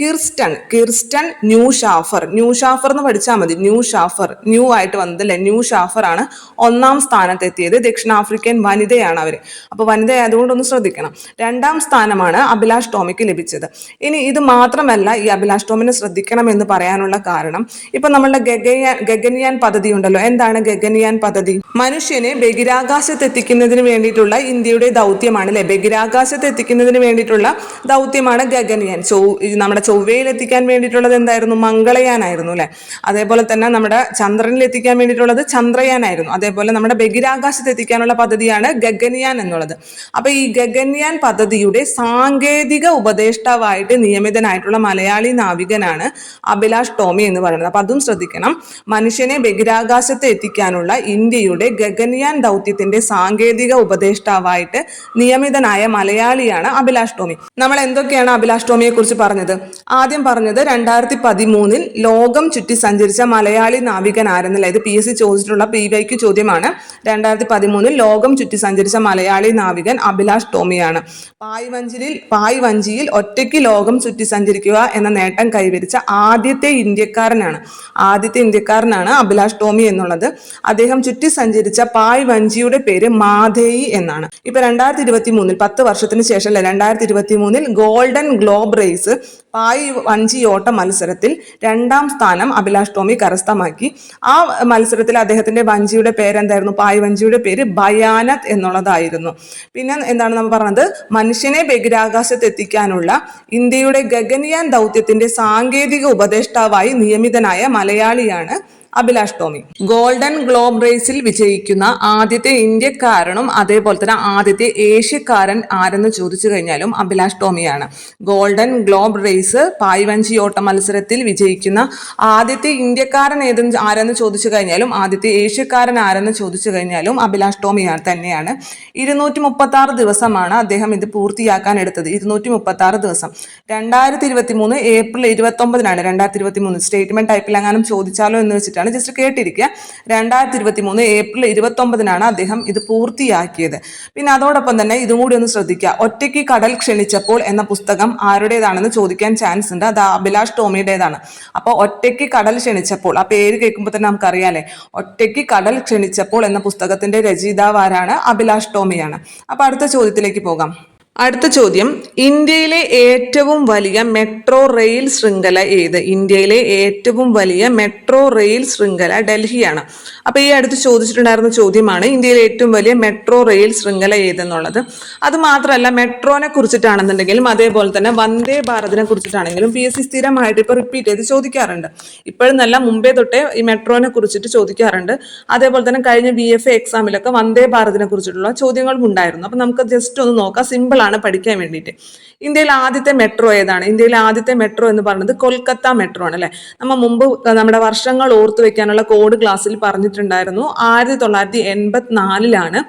Kirsten Kirsten new Schafer new Schafer എന്ന് പഠിച്ചാൽ മതി. ന്യൂ ഷാഫർ ന്യൂ ആയിട്ട് വന്നതല്ലേ? ന്യൂ ഷാഫർ ആണ് ഒന്നാം സ്ഥാനത്തെത്തിയത്. ദക്ഷിണാഫ്രിക്കൻ വനിതയാണ് അവർ അപ്പോൾ വനിത ഒന്ന് ശ്രദ്ധിക്കണം. രണ്ടാം സ്ഥാനമാണ് അഭിലാഷ് ടോമിക്ക് ലഭിച്ചത്. ഇനി ഇത് മാത്രമല്ല ഈ അഭിലാഷ് ടോമിനെ ശ്രദ്ധിക്കണം എന്ന് പറയാനുള്ള കാരണം. ഇപ്പൊ നമ്മളുടെ ഗഗയാൻ ഗഗൻയാൻ പദ്ധതി ഉണ്ടല്ലോ എന്താണ് ഗഗൻയാൻ പദ്ധതി? മനുഷ്യനെ ബഹിരാകാശത്ത് എത്തിക്കുന്നതിന് വേണ്ടിയിട്ടുള്ള ഇന്ത്യയുടെ ദൗത്യമാണ് അല്ലെ ബഹിരാകാശത്ത് എത്തിക്കുന്നതിന് വേണ്ടിയിട്ടുള്ള ദൗത്യമാണ് ഗഗൻയാൻ. ചൊവ്വ നമ്മുടെ ചൊവ്വയിൽ എത്തിക്കാൻ വേണ്ടിയിട്ടുള്ളത് എന്തായിരുന്നു? മംഗളയാനായിരുന്നു അല്ലെ അതേപോലെ തന്നെ നമ്മുടെ ചന്ദ്രനിൽ എത്തിക്കാൻ വേണ്ടിയിട്ടുള്ളത് ചന്ദ്രയാനായിരുന്നു. അതേപോലെ നമ്മുടെ ബഹിരാകാശത്ത് എത്തിക്കാനുള്ള പദ്ധതിയാണ് ഗഗൻയാൻ എന്നുള്ളത്. അപ്പൊ ഈ ഗഗൻയാൻ പദ്ധതിയുടെ സാങ്കേതിക ഉപദേഷ്ടാവായിട്ട് നിയമിതനായിട്ടുള്ള മലയാളി നാവികനാണ് അഭിലാഷ് ടോമി എന്ന് പറയുന്നത്. അപ്പൊ അതും ശ്രദ്ധിക്കണം. മനുഷ്യനെ ബഹിരാകാശത്ത് എത്തിക്കാനുള്ള ഇന്ത്യയുടെ ഗഗൻയാൻ ദൗത്യത്തിന്റെ സാങ്കേതിക ഉപദേഷ്ടാവായിട്ട് നിയമിതനായ മലയാളിയാണ് അഭിലാഷ് ടോമി നമ്മൾ എന്തൊക്കെയാണ് അഭിലാഷ് ടോമിയെ കുറിച്ച് പറഞ്ഞത്? ആദ്യം പറഞ്ഞത് രണ്ടായിരത്തി പതിമൂന്നിൽ ലോകം ചുറ്റി സഞ്ചരിച്ച മലയാളി നാവികൻ ആരെന്നല്ല ഇത് പി എസ് സി ചോദിച്ചിട്ടുള്ള പി വൈക്ക് ചോദ്യമാണ്. രണ്ടായിരത്തി പതിമൂന്നിൽ ലോകം ചുറ്റി സഞ്ചരിച്ച മലയാളി നാവികൻ അഭിലാഷ് ടോമിയാണ് പായ് പായ്വഞ്ചിയിൽ പായ് വഞ്ചിയിൽ ഒറ്റയ്ക്ക് ലോകം ചുറ്റി സഞ്ചരിക്കുക എന്ന നേട്ടം കൈവരിച്ച ആദ്യത്തെ ഇന്ത്യക്കാരനാണ്. ആദ്യത്തെ ഇന്ത്യക്കാരനാണ് അഭിലാഷ് ടോമി എന്നുള്ളത്. അദ്ദേഹം ചുറ്റി സഞ്ചരിച്ച പായ് വഞ്ചിയുടെ പേര് മാധേയി എന്നാണ്. ഇപ്പൊ രണ്ടായിരത്തി ഇരുപത്തി മൂന്നിൽ പത്ത് വർഷത്തിന് ശേഷം അല്ലെ രണ്ടായിരത്തി ഇരുപത്തി മൂന്നിൽ ഗോൾഡൻ ഗ്ലോബ് റേസ് പായ് വഞ്ചി ഓട്ട മത്സരത്തിൽ രണ്ടാം സ്ഥാനം അഭിലാഷ് ടോമി കരസ്ഥമാക്കി. ആ മത്സരത്തിൽ അദ്ദേഹത്തിന്റെ വഞ്ചിയുടെ പേരെന്തായിരുന്നു? പായ് വഞ്ചിയുടെ പേര് ഭയാനത് എന്നുള്ളതായിരുന്നു. പിന്നെ എന്താണ് നമ്മൾ പറഞ്ഞത്? മനുഷ്യനെ ബഹിരാകാശത്ത് എത്തിക്കാനുള്ള ഇന്ത്യയുടെ ഗഗൻയാൻ ദൗത്യത്തിന്റെ സാങ്കേതിക ഉപദേഷ്ടാവായി നിയമിതനായ മലയാളിയാണ് അഭിലാഷ് ടോമി. ഗോൾഡൻ ഗ്ലോബ് റേസിൽ വിജയിക്കുന്ന ആദ്യത്തെ ഇന്ത്യക്കാരനും അതേപോലെ തന്നെ ആദ്യത്തെ ഏഷ്യക്കാരൻ ആരെന്ന് ചോദിച്ചു കഴിഞ്ഞാലും അഭിലാഷ് ടോമിയാണ്. ഗോൾഡൻ ഗ്ലോബ് റേസ് പായ്വഞ്ചി ഓട്ട മത്സരത്തിൽ വിജയിക്കുന്ന ആദ്യത്തെ ഇന്ത്യക്കാരൻ ഏതെന്ന് ആരെന്ന് ചോദിച്ചു കഴിഞ്ഞാലും ആദ്യത്തെ ഏഷ്യക്കാരൻ ആരെന്ന് ചോദിച്ചു കഴിഞ്ഞാലും അഭിലാഷ് ടോമി തന്നെയാണ്. ഇരുന്നൂറ്റി മുപ്പത്തി ആറ് ദിവസമാണ് അദ്ദേഹം ഇത് പൂർത്തിയാക്കാൻ എടുത്തത്. ഇരുന്നൂറ്റി മുപ്പത്തി ആറ് ദിവസം. രണ്ടായിരത്തി ഇരുപത്തി മൂന്ന് ഏപ്രിൽ ഇരുപത്തി ഒമ്പതിനാണ് രണ്ടായിരത്തി ഇരുപത്തി മൂന്ന് സ്റ്റേറ്റ്മെന്റ് ടൈപ്പിൽ എങ്ങാനും ചോദിച്ചാലോ എന്ന് വെച്ചിട്ടാണ് ചോദ്യമാണ് ജസ്റ്റ് കേട്ടിരിക്കുക. രണ്ടായിരത്തി ഇരുപത്തി മൂന്ന് ഏപ്രിൽ ഇരുപത്തൊമ്പതിനാണ് അദ്ദേഹം ഇത് പൂർത്തിയാക്കിയത്. പിന്നെ അതോടൊപ്പം തന്നെ ഇതും കൂടി ഒന്ന് ശ്രദ്ധിക്കുക. ഒറ്റയ്ക്ക് കടൽ ക്ഷണിച്ചപ്പോൾ എന്ന പുസ്തകം ആരുടേതാണെന്ന് ചോദിക്കാൻ ചാൻസ് ഉണ്ട്. അത് അഭിലാഷ് ടോമിയുടേതാണ്. അപ്പോൾ ഒറ്റയ്ക്ക് കടൽ ക്ഷണിച്ചപ്പോൾ ആ പേര് കേൾക്കുമ്പോൾ തന്നെ നമുക്കറിയാലേ. ഒറ്റയ്ക്ക് കടൽ ക്ഷണിച്ചപ്പോൾ എന്ന പുസ്തകത്തിന്റെ രചയിതാവ് ആരാണ്? അഭിലാഷ് ടോമിയാണ്. അപ്പൊ അടുത്ത ചോദ്യത്തിലേക്ക് പോകാം. അടുത്ത ചോദ്യം. ഇന്ത്യയിലെ ഏറ്റവും വലിയ മെട്രോ റെയിൽ ശൃംഖല ഏത്? ഇന്ത്യയിലെ ഏറ്റവും വലിയ മെട്രോ റെയിൽ ശൃംഖല ഡൽഹിയാണ്. അപ്പൊ ഈ അടുത്ത് ചോദിച്ചിട്ടുണ്ടായിരുന്ന ചോദ്യമാണ് ഇന്ത്യയിലെ ഏറ്റവും വലിയ മെട്രോ റെയിൽ ശൃംഖല ഏതെന്നുള്ളത്? അത് മാത്രമല്ല മെട്രോനെ കുറിച്ചിട്ടാണെന്നുണ്ടെങ്കിലും അതേപോലെ തന്നെ വന്ദേ ഭാരതിനെ കുറിച്ചിട്ടാണെങ്കിലും പി എസ് സി സ്ഥിരമായിട്ട് ഇപ്പൊ റിപ്പീറ്റ് ചെയ്ത് ചോദിക്കാറുണ്ട്. ഇപ്പോഴെന്നല്ല മുമ്പേ തൊട്ടേ ഈ മെട്രോനെ കുറിച്ചിട്ട് ചോദിക്കാറുണ്ട്. അതേപോലെ തന്നെ കഴിഞ്ഞ ബി എഫ് എക്സാമിലൊക്കെ വന്ദേ ഭാരതിനെ കുറിച്ചിട്ടുള്ള ചോദ്യങ്ങളും ഉണ്ടായിരുന്നു. അപ്പൊ നമുക്ക് ജസ്റ്റ് ഒന്ന് നോക്കാം. സിമ്പിൾ ആണ് പഠിക്കാൻ വേണ്ടിയിട്ട്. ഇന്ത്യയിലെ ആദ്യത്തെ മെട്രോ ഏതാണ്? ഇന്ത്യയിലെ ആദ്യത്തെ മെട്രോ എന്ന് പറയുന്നത് കൊൽക്കത്ത മെട്രോ ആണ് അല്ലേ? നമ്മൾ മുമ്പ് നമ്മുടെ വർഷങ്ങൾ ഓർത്തു വെക്കാനുള്ള കോഡ് ക്ലാസ്സിൽ പറഞ്ഞിട്ടുണ്ടായിരുന്നു. ആയിരത്തി തൊള്ളായിരത്തി എൺപത്തിനാലിലാണ്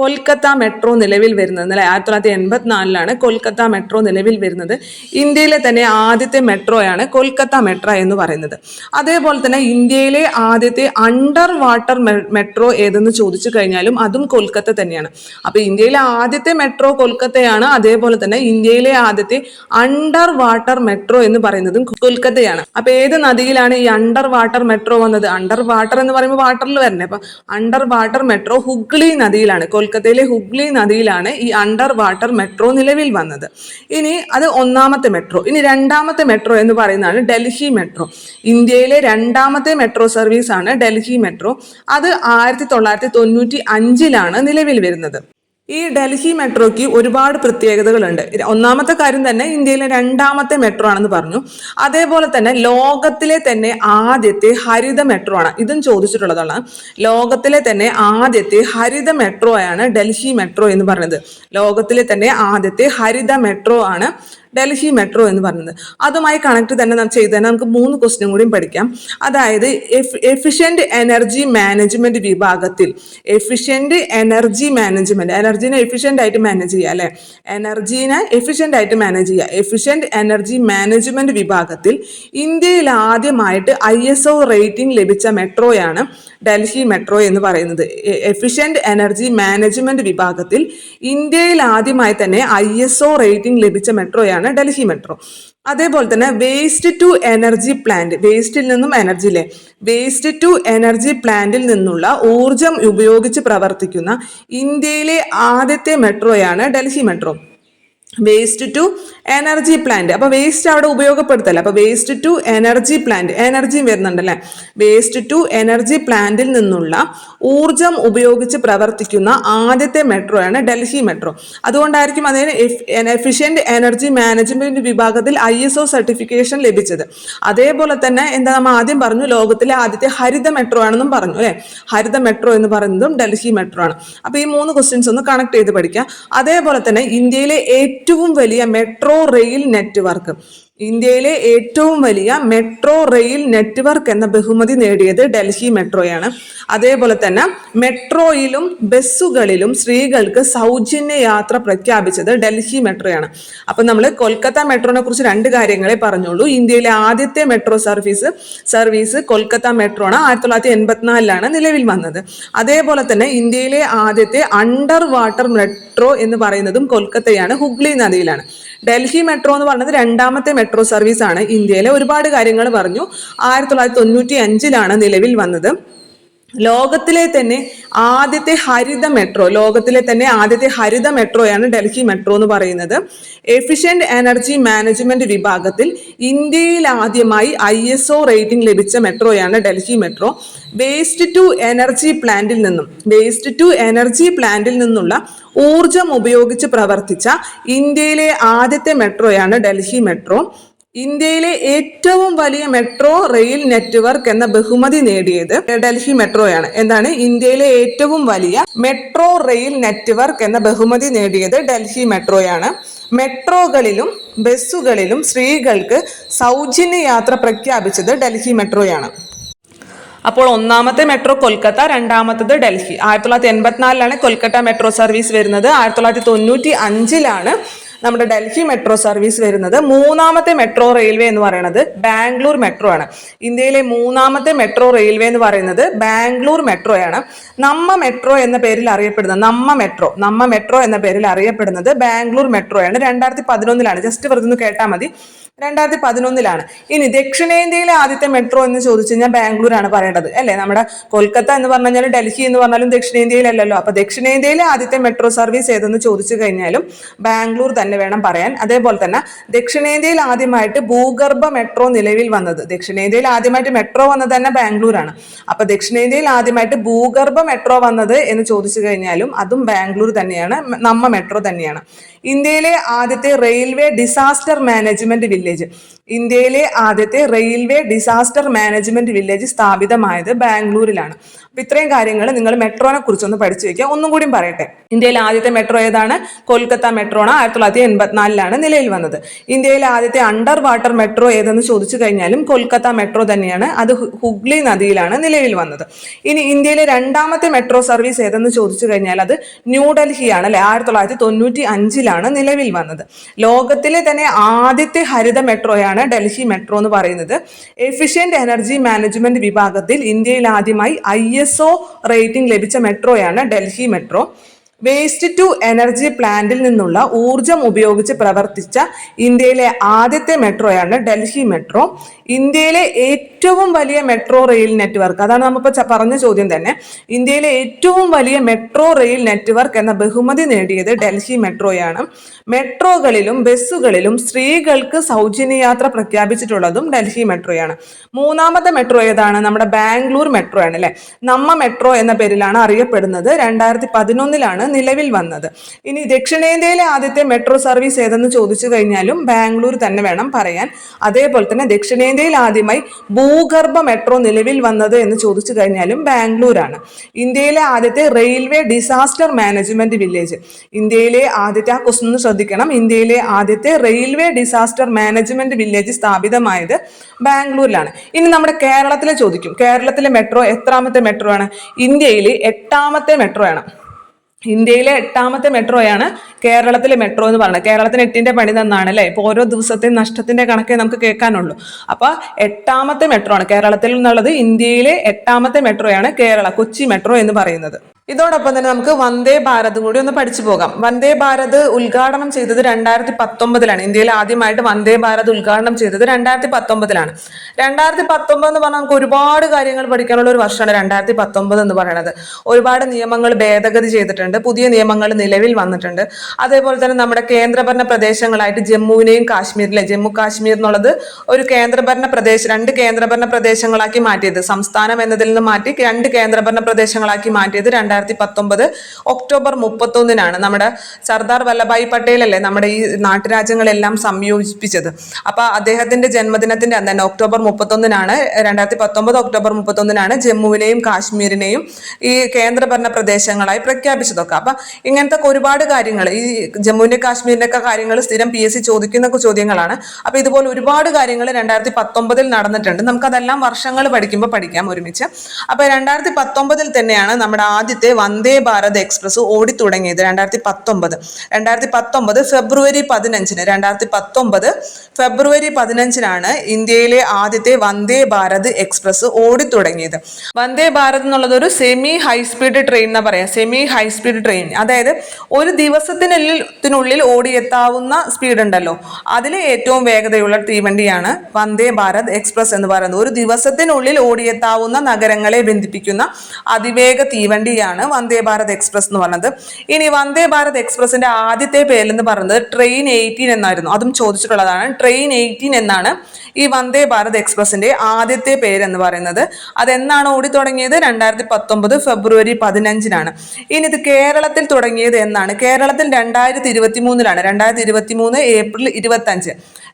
കൊൽക്കത്ത മെട്രോ നിലവിൽ വരുന്നത്. അല്ലെ ആയിരത്തി തൊള്ളായിരത്തി എൺപത്തിനാലിലാണ് കൊൽക്കത്ത മെട്രോ നിലവിൽ വരുന്നത്. ഇന്ത്യയിലെ തന്നെ ആദ്യത്തെ മെട്രോയാണ് കൊൽക്കത്ത മെട്രോ എന്ന് പറയുന്നത്. അതേപോലെ തന്നെ ഇന്ത്യയിലെ ആദ്യത്തെ അണ്ടർ വാട്ടർ മെട്രോ ഏതെന്ന് ചോദിച്ചു കഴിഞ്ഞാലും അതും കൊൽക്കത്ത തന്നെയാണ്. അപ്പോൾ ഇന്ത്യയിലെ ആദ്യത്തെ മെട്രോ കൊൽക്കത്തയാണ്. അതേപോലെ തന്നെ ഇന്ത്യയിലെ ആദ്യത്തെ അണ്ടർ വാട്ടർ മെട്രോ എന്ന് പറയുന്നതും കൊൽക്കത്തയാണ്. അപ്പോൾ ഏത് നദിയിലാണ് ഈ അണ്ടർ വാട്ടർ മെട്രോ വന്നത്? അണ്ടർ വാട്ടർ എന്ന് പറയുമ്പോൾ വാട്ടറിൽ വരണേ അപ്പം അണ്ടർ വാട്ടർ മെട്രോ ഹുഗ്ലി നദിയിലാണ്. കൊൽക്കത്തയിലെ ഹുഗ്ലി നദിയിലാണ് ഈ അണ്ടർ വാട്ടർ മെട്രോ നിലവിൽ വന്നത്. ഇനി അത് ഒന്നാമത്തെ മെട്രോ. ഇനി രണ്ടാമത്തെ മെട്രോ എന്ന് പറയുന്നതാണ് ഡൽഹി മെട്രോ. ഇന്ത്യയിലെ രണ്ടാമത്തെ മെട്രോ സർവീസ് ആണ് ഡൽഹി മെട്രോ. അത് ആയിരത്തി തൊള്ളായിരത്തി തൊണ്ണൂറ്റി അഞ്ചിലാണ് നിലവിൽ വരുന്നത്. ഈ ഡൽഹി മെട്രോയ്ക്ക് ഒരുപാട് പ്രത്യേകതകളുണ്ട്. ഒന്നാമത്തെ കാര്യം തന്നെ ഇന്ത്യയിലെ രണ്ടാമത്തെ മെട്രോ ആണെന്ന് പറഞ്ഞു. അതേപോലെ തന്നെ ലോകത്തിലെ തന്നെ ആദ്യത്തെ ഹരിത മെട്രോ ആണ്. ഇതും ചോദിച്ചിട്ടുള്ളതാണ്. ലോകത്തിലെ തന്നെ ആദ്യത്തെ ഹരിത മെട്രോ ആണ് ഡൽഹി മെട്രോ എന്ന് പറയുന്നത്. ലോകത്തിലെ തന്നെ ആദ്യത്തെ ഹരിത മെട്രോ ആണ് ഡൽഹി മെട്രോ എന്ന് പറയുന്നത് അതുമായി കണക്ട് തന്നെ ചെയ്ത് തന്നെ നമുക്ക് മൂന്ന് ക്വസ്റ്റ്യൻ കൂടിയും പഠിക്കാം. അതായത് എഫിഷ്യന്റ് എനർജി മാനേജ്മെന്റ് വിഭാഗത്തിൽ. എഫിഷ്യന്റ് എനർജി മാനേജ്മെന്റ് എനർജീനെ എഫിഷ്യന്റ് ആയിട്ട് മാനേജ് ചെയ്യുക അല്ലെ? എനർജീനെ എഫിഷ്യന്റ് ആയിട്ട് മാനേജ് ചെയ്യുക. എഫിഷ്യന്റ് എനർജി മാനേജ്മെന്റ് വിഭാഗത്തിൽ ഇന്ത്യയിൽ ആദ്യമായിട്ട് ഐ എസ് ഒ റേറ്റിംഗ് ലഭിച്ച മെട്രോയാണ് ഡൽഹി മെട്രോ എന്ന് പറയുന്നത്. എഫിഷ്യന്റ് എനർജി മാനേജ്മെന്റ് വിഭാഗത്തിൽ ഇന്ത്യയിൽ ആദ്യമായി തന്നെ ഐ എസ് ഒ റേറ്റിംഗ് ലഭിച്ച മെട്രോയാണ് ഡൽഹി മെട്രോ അതേപോലെ തന്നെ വേസ്റ്റ് ടു എനർജി പ്ലാന്റ് വേസ്റ്റിൽ നിന്നും എനർജി എനർജിയിലെ വേസ്റ്റ് ടു എനർജി പ്ലാന്റിൽ നിന്നുള്ള ഊർജം ഉപയോഗിച്ച് പ്രവർത്തിക്കുന്ന ഇന്ത്യയിലെ ആദ്യത്തെ മെട്രോയാണ് Delhi metro waste to energy plant അപ്പൊ വേസ്റ്റ് അവിടെ ഉപയോഗപ്പെടുത്തല്ല? അപ്പൊ വേസ്റ്റ് ടു എനർജി പ്ലാന്റ് എനർജിയും വരുന്നുണ്ടല്ലേ? വേസ്റ്റ് ടു എനർജി പ്ലാന്റിൽ നിന്നുള്ള ഊർജം ഉപയോഗിച്ച് പ്രവർത്തിക്കുന്ന ആദ്യത്തെ മെട്രോ ആണ് ഡൽഹി മെട്രോ അതുകൊണ്ടായിരിക്കും അതിന് എഫിഷ്യന്റ് എനർജി മാനേജ്മെന്റ് വിഭാഗത്തിൽ ഐ എസ് ഒ സർട്ടിഫിക്കേഷൻ ലഭിച്ചത്. അതേപോലെ തന്നെ എന്താ നമ്മൾ ആദ്യം പറഞ്ഞു ലോകത്തിലെ ആദ്യത്തെ ഹരിത മെട്രോ ആണെന്നും പറഞ്ഞു അല്ലെ? ഹരിത മെട്രോ എന്ന് പറയുന്നതും ഡൽഹി മെട്രോ ആണ്. അപ്പൊ ഈ മൂന്ന് ക്വസ്റ്റ്യൻസ് ഒന്ന് കണക്ട് ചെയ്ത് പഠിക്കാം. അതേപോലെ തന്നെ ഇന്ത്യയിലെ ഏറ്റവും വലിയ മെട്രോ റെയിൽ നെറ്റ്വർക്ക്. ഇന്ത്യയിലെ ഏറ്റവും വലിയ മെട്രോ റെയിൽ നെറ്റ്വർക്ക് എന്ന ബഹുമതി നേടിയത് ഡൽഹി മെട്രോയാണ്. അതേപോലെ തന്നെ മെട്രോയിലും ബസ്സുകളിലും സ്ത്രീകൾക്ക് സൗജന്യ യാത്ര പ്രഖ്യാപിച്ചത് ഡൽഹി മെട്രോയാണ്. അപ്പം നമ്മൾ കൊൽക്കത്ത മെട്രോനെ കുറിച്ച് രണ്ട് കാര്യങ്ങളെ പറഞ്ഞുള്ളൂ. ഇന്ത്യയിലെ ആദ്യത്തെ മെട്രോ സർവീസ് സർവീസ് കൊൽക്കത്ത മെട്രോണ് ആയിരത്തി തൊള്ളായിരത്തി എൺപത്തിനാലിലാണ് നിലവിൽ വന്നത്. അതേപോലെ തന്നെ ഇന്ത്യയിലെ ആദ്യത്തെ അണ്ടർ വാട്ടർ മെട്രോ എന്ന് പറയുന്നതും കൊൽക്കത്തയാണ്. ഹുഗ്ലി നദിയിലാണ്. ഡൽഹി മെട്രോ എന്ന് പറയുന്നത് രണ്ടാമത്തെ മെട്രോ സർവീസ് ആണ് ഇന്ത്യയിലെ. ഒരുപാട് കാര്യങ്ങൾ പറഞ്ഞു. ആയിരത്തി തൊള്ളായിരത്തി തൊണ്ണൂറ്റി അഞ്ചിലാണ് നിലവിൽ വന്നത്. ലോകത്തിലെ തന്നെ ആദ്യത്തെ ഹരിത മെട്രോ ലോകത്തിലെ തന്നെ ആദ്യത്തെ ഹരിത മെട്രോയാണ് ഡൽഹി മെട്രോ എന്ന് പറയുന്നത്. എഫിഷ്യന്റ് എനർജി മാനേജ്മെന്റ് വിഭാഗത്തിൽ ഇന്ത്യയിൽ ആദ്യമായി ഐ എസ് ഒ റേറ്റിംഗ് ലഭിച്ച മെട്രോയാണ് Delhi metro waste to energy പ്ലാന്റിൽ നിന്നും വേസ്റ്റ് ടു എനർജി പ്ലാന്റിൽ നിന്നുള്ള ഊർജം ഉപയോഗിച്ച് പ്രവർത്തിച്ച ഇന്ത്യയിലെ ആദ്യത്തെ മെട്രോയാണ് ഡൽഹി മെട്രോ ഇന്ത്യയിലെ ഏറ്റവും വലിയ മെട്രോ റെയിൽ നെറ്റ്വർക്ക് എന്ന ബഹുമതി നേടിയത് ഡൽഹി മെട്രോയാണ്. എന്താണ്? ഇന്ത്യയിലെ ഏറ്റവും വലിയ മെട്രോ റെയിൽ നെറ്റ്വർക്ക് എന്ന ബഹുമതി നേടിയത് ഡൽഹി മെട്രോയാണ്. മെട്രോകളിലും ബസ്സുകളിലും സ്ത്രീകൾക്ക് സൗജന്യ യാത്ര പ്രഖ്യാപിച്ചത് ഡൽഹി മെട്രോയാണ്. അപ്പോൾ ഒന്നാമത്തെ മെട്രോ കൊൽക്കത്ത രണ്ടാമത്തത് ഡൽഹി. ആയിരത്തി തൊള്ളായിരത്തി എൺപത്തിനാലിലാണ് കൊൽക്കത്ത മെട്രോ സർവീസ് വരുന്നത്. ആയിരത്തി തൊള്ളായിരത്തി തൊണ്ണൂറ്റി അഞ്ചിലാണ് നമ്മുടെ ഡൽഹി മെട്രോ സർവീസ് വരുന്നത് മൂന്നാമത്തെ മെട്രോ റെയിൽവേ എന്ന് പറയുന്നത് ബാംഗ്ലൂർ മെട്രോ ആണ്. ഇന്ത്യയിലെ മൂന്നാമത്തെ മെട്രോ റെയിൽവേ എന്ന് പറയുന്നത് ബാംഗ്ലൂർ മെട്രോയാണ് നമ്മ മെട്രോ എന്ന പേരിൽ അറിയപ്പെടുന്നത് നമ്മ മെട്രോ നമ്മ മെട്രോ എന്ന പേരിൽ അറിയപ്പെടുന്നത് ബാംഗ്ലൂർ മെട്രോയാണ് രണ്ടായിരത്തി പതിനൊന്നിലാണ്. ജസ്റ്റ് വെറുതെ കേട്ടാൽ മതി. രണ്ടായിരത്തി പതിനൊന്നിലാണ്. ഇനി ദക്ഷിണേന്ത്യയിലെ ആദ്യത്തെ മെട്രോ എന്ന് ചോദിച്ചു കഴിഞ്ഞാൽ ബാംഗ്ലൂരാണ് പറയേണ്ടത് അല്ലേ? നമ്മുടെ കൊൽക്കത്ത എന്ന് പറഞ്ഞു ഡൽഹി എന്ന് പറഞ്ഞാലും ദക്ഷിണേന്ത്യയിലല്ലല്ലോ. അപ്പൊ ദക്ഷിണേന്ത്യയിലെ ആദ്യത്തെ മെട്രോ സർവീസ് ഏതെന്ന് ചോദിച്ചു കഴിഞ്ഞാലും ബാംഗ്ലൂർ തന്നെ വേണം പറയാൻ. അതേപോലെ തന്നെ ദക്ഷിണേന്ത്യയിൽ ആദ്യമായിട്ട് ഭൂഗർഭ മെട്രോ നിലവിൽ വന്നത്. ദക്ഷിണേന്ത്യയിൽ ആദ്യമായിട്ട് മെട്രോ വന്നത് തന്നെ ബാംഗ്ലൂരാണ്. അപ്പൊ ദക്ഷിണേന്ത്യയിൽ ആദ്യമായിട്ട് ഭൂഗർഭ മെട്രോ വന്നത് എന്ന് ചോദിച്ചു കഴിഞ്ഞാലും അതും ബാംഗ്ലൂർ തന്നെയാണ്. നമ്മ മെട്രോ തന്നെയാണ്. ഇന്ത്യയിലെ ആദ്യത്തെ റെയിൽവേ ഡിസാസ്റ്റർ മാനേജ്മെന്റ് വില്ലേജ്. ഇന്ത്യയിലെ ആദ്യത്തെ റെയിൽവേ ഡിസാസ്റ്റർ മാനേജ്മെന്റ് വില്ലേജ് സ്ഥാപിതമായത് ബാംഗ്ലൂരിലാണ്. അപ്പൊ ഇത്രയും കാര്യങ്ങൾ നിങ്ങൾ മെട്രോനെ കുറിച്ചൊന്ന് പഠിച്ചു വെക്കുക. ഒന്നും കൂടി പറയട്ടെ. ഇന്ത്യയിലെ ആദ്യത്തെ മെട്രോ ഏതാണ്? കൊൽക്കത്ത മെട്രോ ആണ്. ആയിരത്തി തൊള്ളായിരത്തി എൺപത്തിനാലിലാണ് നിലയിൽ വന്നത്. ഇന്ത്യയിലെ ആദ്യത്തെ അണ്ടർ വാട്ടർ മെട്രോ ഏതെന്ന് ചോദിച്ചു കഴിഞ്ഞാലും കൊൽക്കത്ത മെട്രോ തന്നെയാണ്. അത് ഹുഗ്ലി നദിയിലാണ് നിലവിൽ വന്നത്. ഇനി ഇന്ത്യയിലെ രണ്ടാമത്തെ മെട്രോ സർവീസ് ഏതെന്ന് ചോദിച്ചു കഴിഞ്ഞാൽ അത് ന്യൂഡൽഹിയാണ് അല്ലെ? ആയിരത്തി തൊള്ളായിരത്തി തൊണ്ണൂറ്റി അഞ്ചിലാണ് നിലവിൽ വന്നത്. ലോകത്തിലെ തന്നെ ആദ്യത്തെ ഹരിത മെട്രോയാണ് ഡൽഹി മെട്രോ എന്ന് പറയുന്നത്. എഫിഷ്യന്റ് എനർജി മാനേജ്മെന്റ് വിഭാഗത്തിൽ ഇന്ത്യയിൽ ആദ്യമായി ഐ റേറ്റിംഗ് ലഭിച്ച മെട്രോയാണ് Delhi metro. Waste to energy പ്ലാന്റിൽ നിന്നുള്ള ഊർജം ഉപയോഗിച്ച് പ്രവർത്തിച്ച ഇന്ത്യയിലെ ആദ്യത്തെ മെട്രോയാണ് ഡൽഹി മെട്രോ. ഇന്ത്യയിലെ ഏറ്റവും വലിയ മെട്രോ റെയിൽ നെറ്റ്വർക്ക് അതാണ് നമ്മളിപ്പോൾ പറഞ്ഞ ചോദ്യം തന്നെ. ഇന്ത്യയിലെ ഏറ്റവും വലിയ മെട്രോ റെയിൽ നെറ്റ്വർക്ക് എന്ന ബഹുമതി നേടിയത് ഡൽഹി മെട്രോയാണ്. മെട്രോകളിലും ബസ്സുകളിലും സ്ത്രീകൾക്ക് സൗജന്യ യാത്ര പ്രഖ്യാപിച്ചിട്ടുള്ളതും ഡൽഹി മെട്രോയാണ്. മൂന്നാമത്തെ മെട്രോ ഏതാണ്? നമ്മുടെ ബാംഗ്ലൂർ മെട്രോ ആണ് അല്ലെ? നമ്മ മെട്രോ എന്ന പേരിലാണ് അറിയപ്പെടുന്നത്. രണ്ടായിരത്തി പതിനൊന്നിലാണ് നിലവിൽ വന്നത്. ഇനി ദക്ഷിണേന്ത്യയിലെ ആദ്യത്തെ മെട്രോ സർവീസ് ഏതെന്ന് ചോദിച്ചു കഴിഞ്ഞാലും ബാംഗ്ലൂർ തന്നെ വേണം പറയാൻ. അതേപോലെ തന്നെ ദക്ഷിണേന്ത്യയിൽ ആദ്യമായി ഭൂഗർഭ മെട്രോ നിലവിൽ വന്നത് എന്ന് ചോദിച്ചു കഴിഞ്ഞാലും ബാംഗ്ലൂരാണ്. ഇന്ത്യയിലെ ആദ്യത്തെ റെയിൽവേ ഡിസാസ്റ്റർ മാനേജ്മെന്റ് വില്ലേജ്. ഇന്ത്യയിലെ ആദ്യത്തെ ആ ക്വസ്റ്റൻ ശ്രദ്ധിക്കണം. ഇന്ത്യയിലെ ആദ്യത്തെ റെയിൽവേ ഡിസാസ്റ്റർ മാനേജ്മെന്റ് വില്ലേജ് സ്ഥാപിതമായത് ബാംഗ്ലൂരിലാണ്. ഇനി നമ്മുടെ കേരളത്തിലെ ചോദിക്കും. കേരളത്തിലെ മെട്രോ എത്രാമത്തെ മെട്രോ ആണ് ഇന്ത്യയിലെ എട്ടാമത്തെ മെട്രോ ആണ് ഇന്ത്യയിലെ എട്ടാമത്തെ മെട്രോയാണ് കേരളത്തിലെ മെട്രോ എന്ന് പറയുന്നത്. കേരളത്തിന് എട്ടിന്റെ പണി തന്നാണ് അല്ലേ? ഇപ്പോൾ ഓരോ ദിവസത്തെ നഷ്ടത്തിന്റെ കണക്കേ നമുക്ക് കേൾക്കാനുള്ളൂ. അപ്പോൾ എട്ടാമത്തെ മെട്രോ ആണ് കേരളത്തിൽ നിന്നുള്ളത് ഇന്ത്യയിലെ എട്ടാമത്തെ മെട്രോയാണ് കേരള കൊച്ചി മെട്രോ എന്ന് പറയുന്നത്. ഇതോടൊപ്പം തന്നെ നമുക്ക് വന്ദേ ഭാരത് കൂടി ഒന്ന് പഠിച്ചു പോകാം. വന്ദേ ഭാരത് ഉദ്ഘാടനം ചെയ്തത് രണ്ടായിരത്തി പത്തൊമ്പതിലാണ് ഇന്ത്യയിൽ ആദ്യമായിട്ട് വന്ദേ ഭാരത് ഉദ്ഘാടനം ചെയ്തത് രണ്ടായിരത്തി പത്തൊമ്പതിലാണ് രണ്ടായിരത്തി പത്തൊമ്പത് എന്ന് പറഞ്ഞാൽ നമുക്ക് ഒരുപാട് കാര്യങ്ങൾ പഠിക്കാനുള്ള ഒരു വർഷമാണ് രണ്ടായിരത്തി പത്തൊമ്പത് എന്ന് പറയുന്നത്. ഒരുപാട് നിയമങ്ങൾ ഭേദഗതി ചെയ്തിട്ടുണ്ട്. പുതിയ നിയമങ്ങൾ നിലവിൽ വന്നിട്ടുണ്ട്. അതേപോലെ തന്നെ നമ്മുടെ കേന്ദ്രഭരണ പ്രദേശങ്ങളായിട്ട് ജമ്മുവിനെയും കാശ്മീരിലെ ജമ്മു കാശ്മീർ എന്നുള്ളത് ഒരു കേന്ദ്രഭരണ പ്രദേശം രണ്ട് കേന്ദ്രഭരണ പ്രദേശങ്ങളാക്കി മാറ്റിയത്. സംസ്ഥാനം എന്നതിൽ നിന്ന് മാറ്റി രണ്ട് കേന്ദ്രഭരണ പ്രദേശങ്ങളാക്കി മാറ്റിയത് രണ്ടായിരത്തി പത്തൊമ്പത് ഒക്ടോബർ മുപ്പത്തൊന്നിനാണ് നമ്മുടെ സർദാർ വല്ലഭായ് പട്ടേൽ അല്ലേ നമ്മുടെ ഈ നാട്ടുരാജ്യങ്ങളെല്ലാം സംയോജിപ്പിച്ചത്. അപ്പോൾ അദ്ദേഹത്തിന്റെ ജന്മദിനത്തിന്റെ അന്ന് തന്നെ ഒക്ടോബർ മുപ്പത്തൊന്നിനാണ് രണ്ടായിരത്തി പത്തൊമ്പത് ഒക്ടോബർ മുപ്പത്തൊന്നിനാണ് ജമ്മുവിനെയും കാശ്മീരിനെയും ഈ കേന്ദ്രഭരണ പ്രദേശങ്ങളായി പ്രഖ്യാപിച്ചതൊക്കെ. അപ്പൊ ഇങ്ങനത്തെ ഒരുപാട് കാര്യങ്ങൾ ഈ ജമ്മുവിന്റെ കാശ്മീരിന്റെ ഒക്കെ കാര്യങ്ങൾ സ്ഥിരം പി എസ് സി ചോദിക്കുന്ന ചോദ്യങ്ങളാണ്. അപ്പോൾ ഇതുപോലെ ഒരുപാട് കാര്യങ്ങൾ രണ്ടായിരത്തി പത്തൊമ്പതിൽ നടന്നിട്ടുണ്ട്. നമുക്കതെല്ലാം വർഷങ്ങൾ പഠിക്കുമ്പോൾ പഠിക്കാം ഒരുമിച്ച്. അപ്പോൾ രണ്ടായിരത്തി പത്തൊമ്പതിൽ തന്നെയാണ് നമ്മുടെ ആദ്യത്തെ വന്ദേ ഭാരത് എക്സ്പ്രസ് ഓടിത്തുടങ്ങിയത് രണ്ടായിരത്തി പത്തൊമ്പത്. രണ്ടായിരത്തി പത്തൊമ്പത് ഫെബ്രുവരി പതിനഞ്ചിന്. രണ്ടായിരത്തി പത്തൊമ്പത് ഫെബ്രുവരി പതിനഞ്ചിനാണ് ഇന്ത്യയിലെ ആദ്യത്തെ വന്ദേ ഭാരത് എക്സ്പ്രസ് ഓടിത്തുടങ്ങിയത് വന്ദേ ഭാരത് എന്നുള്ളത് ഒരു സെമി ഹൈ സ്പീഡ് ട്രെയിൻ എന്നാ പറയാം. സെമി ഹൈ സ്പീഡ് ട്രെയിൻ അതായത് ഒരു ദിവസത്തിനുള്ളിൽ ത്തിനുള്ളിൽ ഓടിയെത്താവുന്ന സ്പീഡ് ഉണ്ടല്ലോ. അതിൽ ഏറ്റവും വേഗതയുള്ള തീവണ്ടിയാണ് വന്ദേ ഭാരത് എക്സ്പ്രസ് എന്ന് പറയുന്നത്. ഒരു ദിവസത്തിനുള്ളിൽ ഓടിയെത്താവുന്ന നഗരങ്ങളെ ബന്ധിപ്പിക്കുന്ന അതിവേഗ തീവണ്ടിയാണ് വന്ദേ ഭാരത് എക്സ്പ്രസ് എന്ന് പറഞ്ഞത്. ഇനി വന്ദേ ഭാരത് എക്സ്പ്രസിന്റെ ആദ്യത്തെ പേരെന്ന് പറയുന്നത് ട്രെയിൻ എയ്റ്റീൻ എന്നായിരുന്നു. അതും ചോദിച്ചിട്ടുള്ളതാണ്. ട്രെയിൻ എയ്റ്റീൻ എന്നാണ് ഈ വന്ദേ ഭാരത് എക്സ്പ്രസിന്റെ ആദ്യത്തെ പേരെന്ന് പറയുന്നത്. അതെന്നാണ് ഓടി തുടങ്ങിയത്? രണ്ടായിരത്തി പത്തൊമ്പത് ഫെബ്രുവരി പതിനഞ്ചിനാണ്. ഇനി ഇത് കേരളത്തിൽ തുടങ്ങിയത് എന്നാണ്. കേരളത്തിൽ രണ്ടായിരത്തി ഇരുപത്തി മൂന്നിലാണ് രണ്ടായിരത്തി ഇരുപത്തി മൂന്ന് ഏപ്രിൽ ഇരുപത്തി അഞ്ച്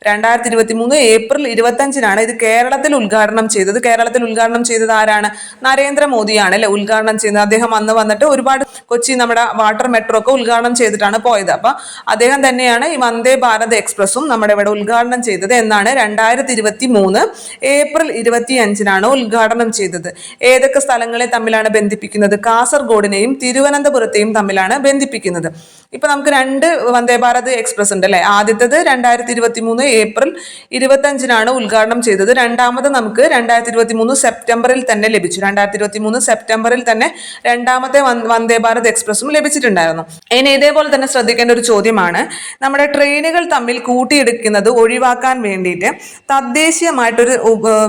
രണ്ടായിരത്തി ഇരുപത്തി മൂന്ന് ഏപ്രിൽ ഇരുപത്തഞ്ചിനാണ് ഇത് കേരളത്തിൽ ഉദ്ഘാടനം ചെയ്തത്. കേരളത്തിൽ ഉദ്ഘാടനം ചെയ്തത് ആരാണ്? നരേന്ദ്രമോദിയാണ് അല്ലെ ഉദ്ഘാടനം ചെയ്യുന്നത്. അദ്ദേഹം വന്ന് വന്നിട്ട് ഒരുപാട് കൊച്ചി നമ്മുടെ വാട്ടർ മെട്രോ ഒക്കെ ഉദ്ഘാടനം ചെയ്തിട്ടാണ് പോയത്. അപ്പൊ അദ്ദേഹം തന്നെയാണ് ഈ വന്ദേ ഭാരത് എക്സ്പ്രസും നമ്മുടെ ഇവിടെ ഉദ്ഘാടനം ചെയ്തത് എന്നാണ് രണ്ടായിരത്തി ഇരുപത്തി മൂന്ന് ഏപ്രിൽ ഇരുപത്തി അഞ്ചിനാണ് ഉദ്ഘാടനം ചെയ്തത്. ഏതൊക്കെ സ്ഥലങ്ങളെ തമ്മിലാണ് ബന്ധിപ്പിക്കുന്നത്? കാസർഗോഡിനെയും തിരുവനന്തപുരത്തെയും തമ്മിലാണ് ബന്ധിപ്പിക്കുന്നത്. ഇപ്പൊ നമുക്ക് രണ്ട് വന്ദേ ഭാരത് എക്സ്പ്രസ് ഉണ്ട് അല്ലെ? ആദ്യത്തേത് രണ്ടായിരത്തി ഇരുപത്തി മൂന്ന് ഏപ്രിൽ ഇരുപത്തി അഞ്ചിനാണ് ഉദ്ഘാടനം ചെയ്തത്. രണ്ടാമത് നമുക്ക് രണ്ടായിരത്തി ഇരുപത്തി മൂന്ന് സെപ്റ്റംബറിൽ തന്നെ ലഭിച്ചു. രണ്ടായിരത്തി ഇരുപത്തി മൂന്ന് സെപ്റ്റംബറിൽ തന്നെ രണ്ടാമത്തെ വന്ദേ ഭാരത് എക്സ്പ്രസും ലഭിച്ചിട്ടുണ്ടായിരുന്നു. ഇനി ഇതേപോലെ തന്നെ ശ്രദ്ധിക്കേണ്ട ഒരു ചോദ്യമാണ്. നമ്മുടെ ട്രെയിനുകൾ തമ്മിൽ കൂട്ടിയെടുക്കുന്നത് ഒഴിവാക്കാൻ വേണ്ടിയിട്ട് തദ്ദേശീയമായിട്ടൊരു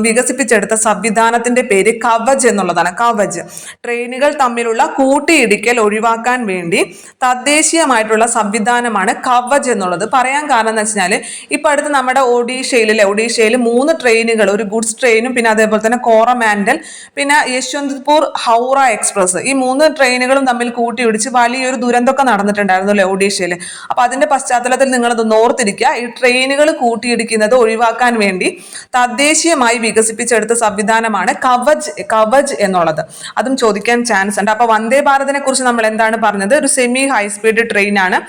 വികസിപ്പിച്ചെടുത്ത സംവിധാനത്തിന്റെ പേര് കവജ് എന്നുള്ളതാണ്. കവജ്. ട്രെയിനുകൾ തമ്മിലുള്ള കൂട്ടിയിടിക്കൽ ഒഴിവാക്കാൻ വേണ്ടി തദ്ദേശീയമായിട്ടുള്ള സംവിധാനമാണ് കവജ് എന്നുള്ളത്. പറയാൻ കാരണം എന്ന് വെച്ചാൽ ഇപ്പൊ അടുത്ത് നമ്മുടെ ഒഡീഷയിൽ അല്ലെ ഒഡീഷയിൽ മൂന്ന് ട്രെയിനുകൾ ഒരു ഗുഡ്സ് ട്രെയിനും പിന്നെ അതേപോലെ തന്നെ കോറമാൻഡൽ പിന്നെ യശ്വന്ത്പൂർ ഹൗറ എക്സ്പ്രസ് ഈ മൂന്ന് ട്രെയിനുകളും തമ്മിൽ കൂട്ടിയിടിച്ച് വലിയൊരു ദുരന്തമൊക്കെ നടന്നിട്ടുണ്ടായിരുന്നു അല്ലെ ഒഡീഷയിൽ. അപ്പൊ അതിന്റെ പശ്ചാത്തലത്തിൽ നിങ്ങളത് ഓർത്തിരിക്കുക. ഈ ട്രെയിനുകൾ കൂട്ടിയിടിക്കുന്നത് ഒഴിവാക്കാൻ വേണ്ടി തദ്ദേശീയമായി വികസിപ്പിച്ചെടുത്ത സംവിധാനമാണ് കവച് കവച് എന്നുള്ളത്. അതും ചോദിക്കാൻ ചാൻസ് ഉണ്ട്. അപ്പൊ വന്ദേ ഭാരതിനെ കുറിച്ച് നമ്മൾ എന്താണ് പറഞ്ഞത്? ഒരു സെമി ഹൈ സ്പീഡ് ട്രെയിൻ ആണ്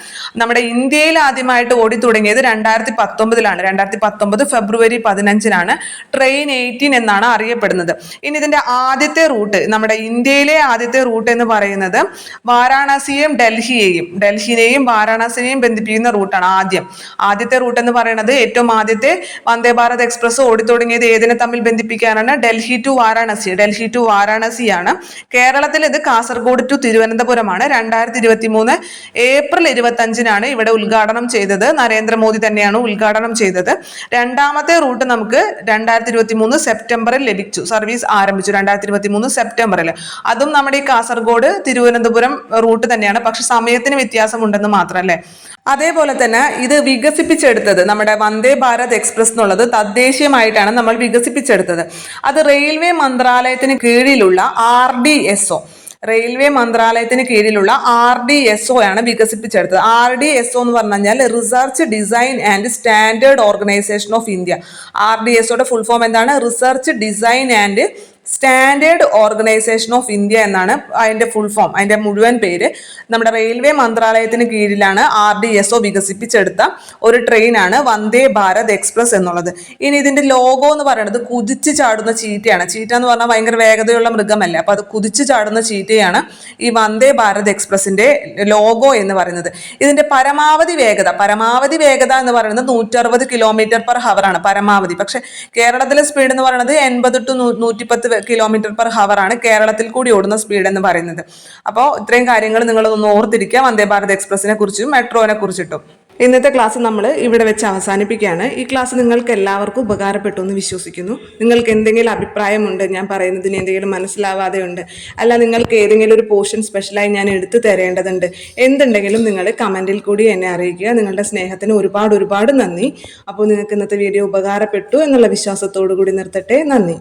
നമ്മുടെ ഇന്ത്യയിൽ ആദ്യമായിട്ട് ഓടി തുടങ്ങിയത് രണ്ടായിരത്തി പത്തൊമ്പതിലാണ് രണ്ടായിരത്തി പത്തൊമ്പത് ഫെബ്രുവരി പതിനഞ്ചിനാണ് ട്രെയിൻ എയ്റ്റീൻ എന്നാണ് അറിയപ്പെടുന്നത്. ഇനി ഇതിന്റെ ആദ്യത്തെ റൂട്ട് നമ്മുടെ ഇന്ത്യയിലെ ആദ്യത്തെ റൂട്ട് എന്ന് പറയുന്നത് വാരാണസിയെയും ഡൽഹിയെയും ഡൽഹിയെയും വാരാണസിയെയും ബന്ധിപ്പിക്കുന്ന റൂട്ടാണ് ആദ്യം. ആദ്യത്തെ റൂട്ട് എന്ന് പറയുന്നത് ഏറ്റവും ആദ്യത്തെ വന്ദേ ഭാരത് എക്സ്പ്രസ് ഓടിത്തുടങ്ങിയത് ഏതിനെ തമ്മിൽ ബന്ധിപ്പിക്കാനാണ്? ഡൽഹി ടു വാരാണസി. ഡൽഹി ടു വാരാണസിയാണ്. കേരളത്തിൽ ഇത് കാസർഗോഡ് ടു തിരുവനന്തപുരമാണ്. രണ്ടായിരത്തി ഇരുപത്തി മൂന്ന് ഏപ്രിൽ ഇരുപത്തി അഞ്ചിനാണ് ഇവിടെ ഉദ്ഘാടനം ചെയ്തത്. നരേന്ദ്രമോദി തന്നെയാണ് ഉദ്ഘാടനം ചെയ്തത്. രണ്ടാമത്തെ റൂട്ട് നമുക്ക് രണ്ടായിരത്തി ഇരുപത്തി മൂന്ന് സെപ്റ്റംബറിൽ ലഭിച്ചു. സർവീസ് ആരംഭിച്ചു രണ്ടായിരത്തി ഇരുപത്തി മൂന്ന് സെപ്റ്റംബറിൽ. അതും നമ്മുടെ ഈ കാസർഗോഡ് തിരുവനന്തപുരം റൂട്ട് തന്നെയാണ്. പക്ഷെ സമയത്തിന് വ്യത്യാസം ഉണ്ടെന്ന് മാത്രം അല്ലേ അതേപോലെ തന്നെ ഇത് വികസിപ്പിച്ചെടുത്തത് നമ്മുടെ വന്ദേ ഭാരത് എക്സ്പ്രസ് എന്നുള്ളത് തദ്ദേശീയമായിട്ടാണ് നമ്മൾ വികസിപ്പിച്ചെടുത്തത്. അത് റെയിൽവേ മന്ത്രാലയത്തിന് കീഴിലുള്ള R D S O. Railway മന്ത്രാലയത്തിന് കീഴിലുള്ള ആർ ഡി എസ് ഒ ആണ് വികസിപ്പിച്ചെടുത്തത്. ആർ ഡി എസ് ഒ എന്ന് പറഞ്ഞു കഴിഞ്ഞാൽ research design and standard organisation of India R D S ഒയുടെ ഫുൾ ഫോം എന്താണ്? Research design and standard organisation of India എന്നാണ് അതിന്റെ ഫുൾ ഫോം അതിന്റെ മുഴുവൻ പേര്. നമ്മുടെ റെയിൽവേ മന്ത്രാലയത്തിന് കീഴിലാണ് ആർ ഡി എസ് ഒ വികസിപ്പിച്ചെടുത്ത ഒരു ട്രെയിനാണ് വന്ദേ ഭാരത് എക്സ്പ്രസ് എന്നുള്ളത്. ഇനി ഇതിന്റെ ലോഗോ എന്ന് പറയുന്നത് കുതിച്ചു ചാടുന്ന ചീറ്റയാണ്. ചീറ്റ എന്ന് പറഞ്ഞാൽ ഭയങ്കര വേഗതയുള്ള മൃഗമല്ലേ? അപ്പോൾ അത് കുതിച്ചു ചാടുന്ന ചീറ്റയാണ് ഈ വന്ദേ ഭാരത് എക്സ്പ്രസിന്റെ ലോഗോ എന്ന് പറയുന്നത്. ഇതിന്റെ പരമാവധി വേഗത പരമാവധി വേഗത എന്ന് പറയുന്നത് നൂറ്ററുപത് കിലോമീറ്റർ പെർ ഹവർ ആണ്. പരമാവധി. പക്ഷേ കേരളത്തിലെ സ്പീഡ് എന്ന് പറയുന്നത് എൺപത് ടു നൂറ്റിപ്പത്ത് കിലോമീറ്റർ പെർ ഹവർ ആണ് കേരളത്തിൽ കൂടി ഓടുന്ന സ്പീഡ് എന്ന് പറയുന്നത്. അപ്പോൾ ഇത്രയും കാര്യങ്ങൾ നിങ്ങളൊന്ന് ഓർത്തിരിക്കുക. വന്ദേ ഭാരത് എക്സ്പ്രസിനെ കുറിച്ചും മെട്രോനെ കുറിച്ചിട്ടും. ഇന്നത്തെ ക്ലാസ് നമ്മൾ ഇവിടെ വെച്ച് അവസാനിപ്പിക്കുകയാണ്. ഈ ക്ലാസ് നിങ്ങൾക്ക് എല്ലാവർക്കും ഉപകാരപ്പെട്ടു എന്ന് വിശ്വസിക്കുന്നു. നിങ്ങൾക്ക് എന്തെങ്കിലും അഭിപ്രായമുണ്ട് ഞാൻ പറയുന്നതിന് എന്തെങ്കിലും മനസ്സിലാവാതെ ഉണ്ട് അല്ല നിങ്ങൾക്ക് ഏതെങ്കിലും ഒരു പോർഷൻ സ്പെഷ്യലായി ഞാൻ എടുത്തു തരേണ്ടതുണ്ട് എന്തുണ്ടെങ്കിലും നിങ്ങൾ കമന്റിൽ കൂടി എന്നെ അറിയിക്കുക. നിങ്ങളുടെ സ്നേഹത്തിന് ഒരുപാട് ഒരുപാട് നന്ദി. അപ്പോൾ നിങ്ങൾക്ക് ഇന്നത്തെ വീഡിയോ ഉപകാരപ്പെട്ടു എന്നുള്ള വിശ്വാസത്തോടു കൂടി നിർത്തട്ടെ. നന്ദി.